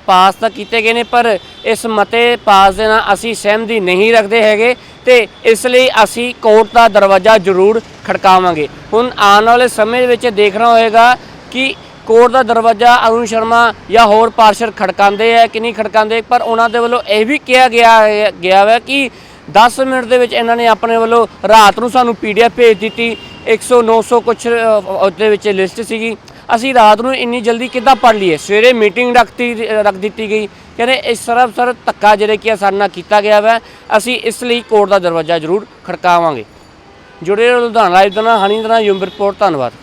ਪਾਸ ਤਾਂ ਕੀਤੇ ਗਏ ਨੇ, ਪਰ ਇਸ ਮਤੇ ਪਾਸ ਦੇ ਨਾਲ ਅਸੀਂ ਸਹਿਮਤੀ ਨਹੀਂ ਰੱਖਦੇ ਹੈਗੇ ਤੇ ਇਸ ਲਈ ਅਸੀਂ ਕੋਰਟ ਦਾ ਦਰਵਾਜ਼ਾ ਜ਼ਰੂਰ ਖੜਕਾਵਾਂਗੇ। ਹੁਣ ਆਉਣ ਵਾਲੇ ਸਮੇਂ ਦੇ ਵਿੱਚ ਦੇਖਣਾ ਹੋਏਗਾ ਕਿ ਕੋਰਟ ਦਾ ਦਰਵਾਜ਼ਾ ਅਰੁਣ ਸ਼ਰਮਾ ਜਾਂ ਹੋਰ ਪਾਰਸ਼ਦ ਖੜਕਾਉਂਦੇ ਹੈ ਕਿ ਨਹੀਂ ਖੜਕਾਉਂਦੇ, ਪਰ ਉਹਨਾਂ ਦੇ ਵੱਲੋਂ ਇਹ ਵੀ ਕਿਹਾ ਗਿਆ ਹੈ- ਗਿਆ ਹੈ ਕਿ 10 ਮਿੰਟ ਦੇ ਵਿੱਚ ਇਹਨਾਂ ਨੇ ਆਪਣੇ ਵੱਲੋਂ ਰਾਤ ਨੂੰ ਸਾਨੂੰ ਪੀਡੀਐਫ ਭੇਜ ਦਿੱਤੀ। 100 900 ਕੁਛ ਉਹਦੇ ਵਿੱਚ ਲਿਸਟ ਸੀਗੀ। ਅਸੀਂ ਰਾਤ ਨੂੰ ਇੰਨੀ ਜਲਦੀ ਕਿੱਦਾਂ ਪੜ ਲਈਏ? ਸਵੇਰੇ ਮੀਟਿੰਗ ਰੱਖਤੀ ਰੱਖ ਦਿੱਤੀ ਗਈ। ਕਹਿੰਦੇ ਇਸ ਸਰਬ ਸਰ ਧੱਕਾ ਜਿਹੜੇ ਕਿ ਸਾਡੇ ਨਾਲ ਕੀਤਾ ਗਿਆ ਵਾ, ਅਸੀਂ ਇਸ ਲਈ ਕੋਰਟ ਦਾ ਦਰਵਾਜ਼ਾ ਜ਼ਰੂਰ ਖੜਕਾਵਾਂਗੇ। ਜੁੜੇ ਰਹੋ ਲੁਧਿਆਣਾ ਲਾਈਵ ਦੇ ਨਾਲ, ਹਨੀ ਦੇ ਯੂਮ ਰਿਪੋਰਟ, ਧੰਨਵਾਦ।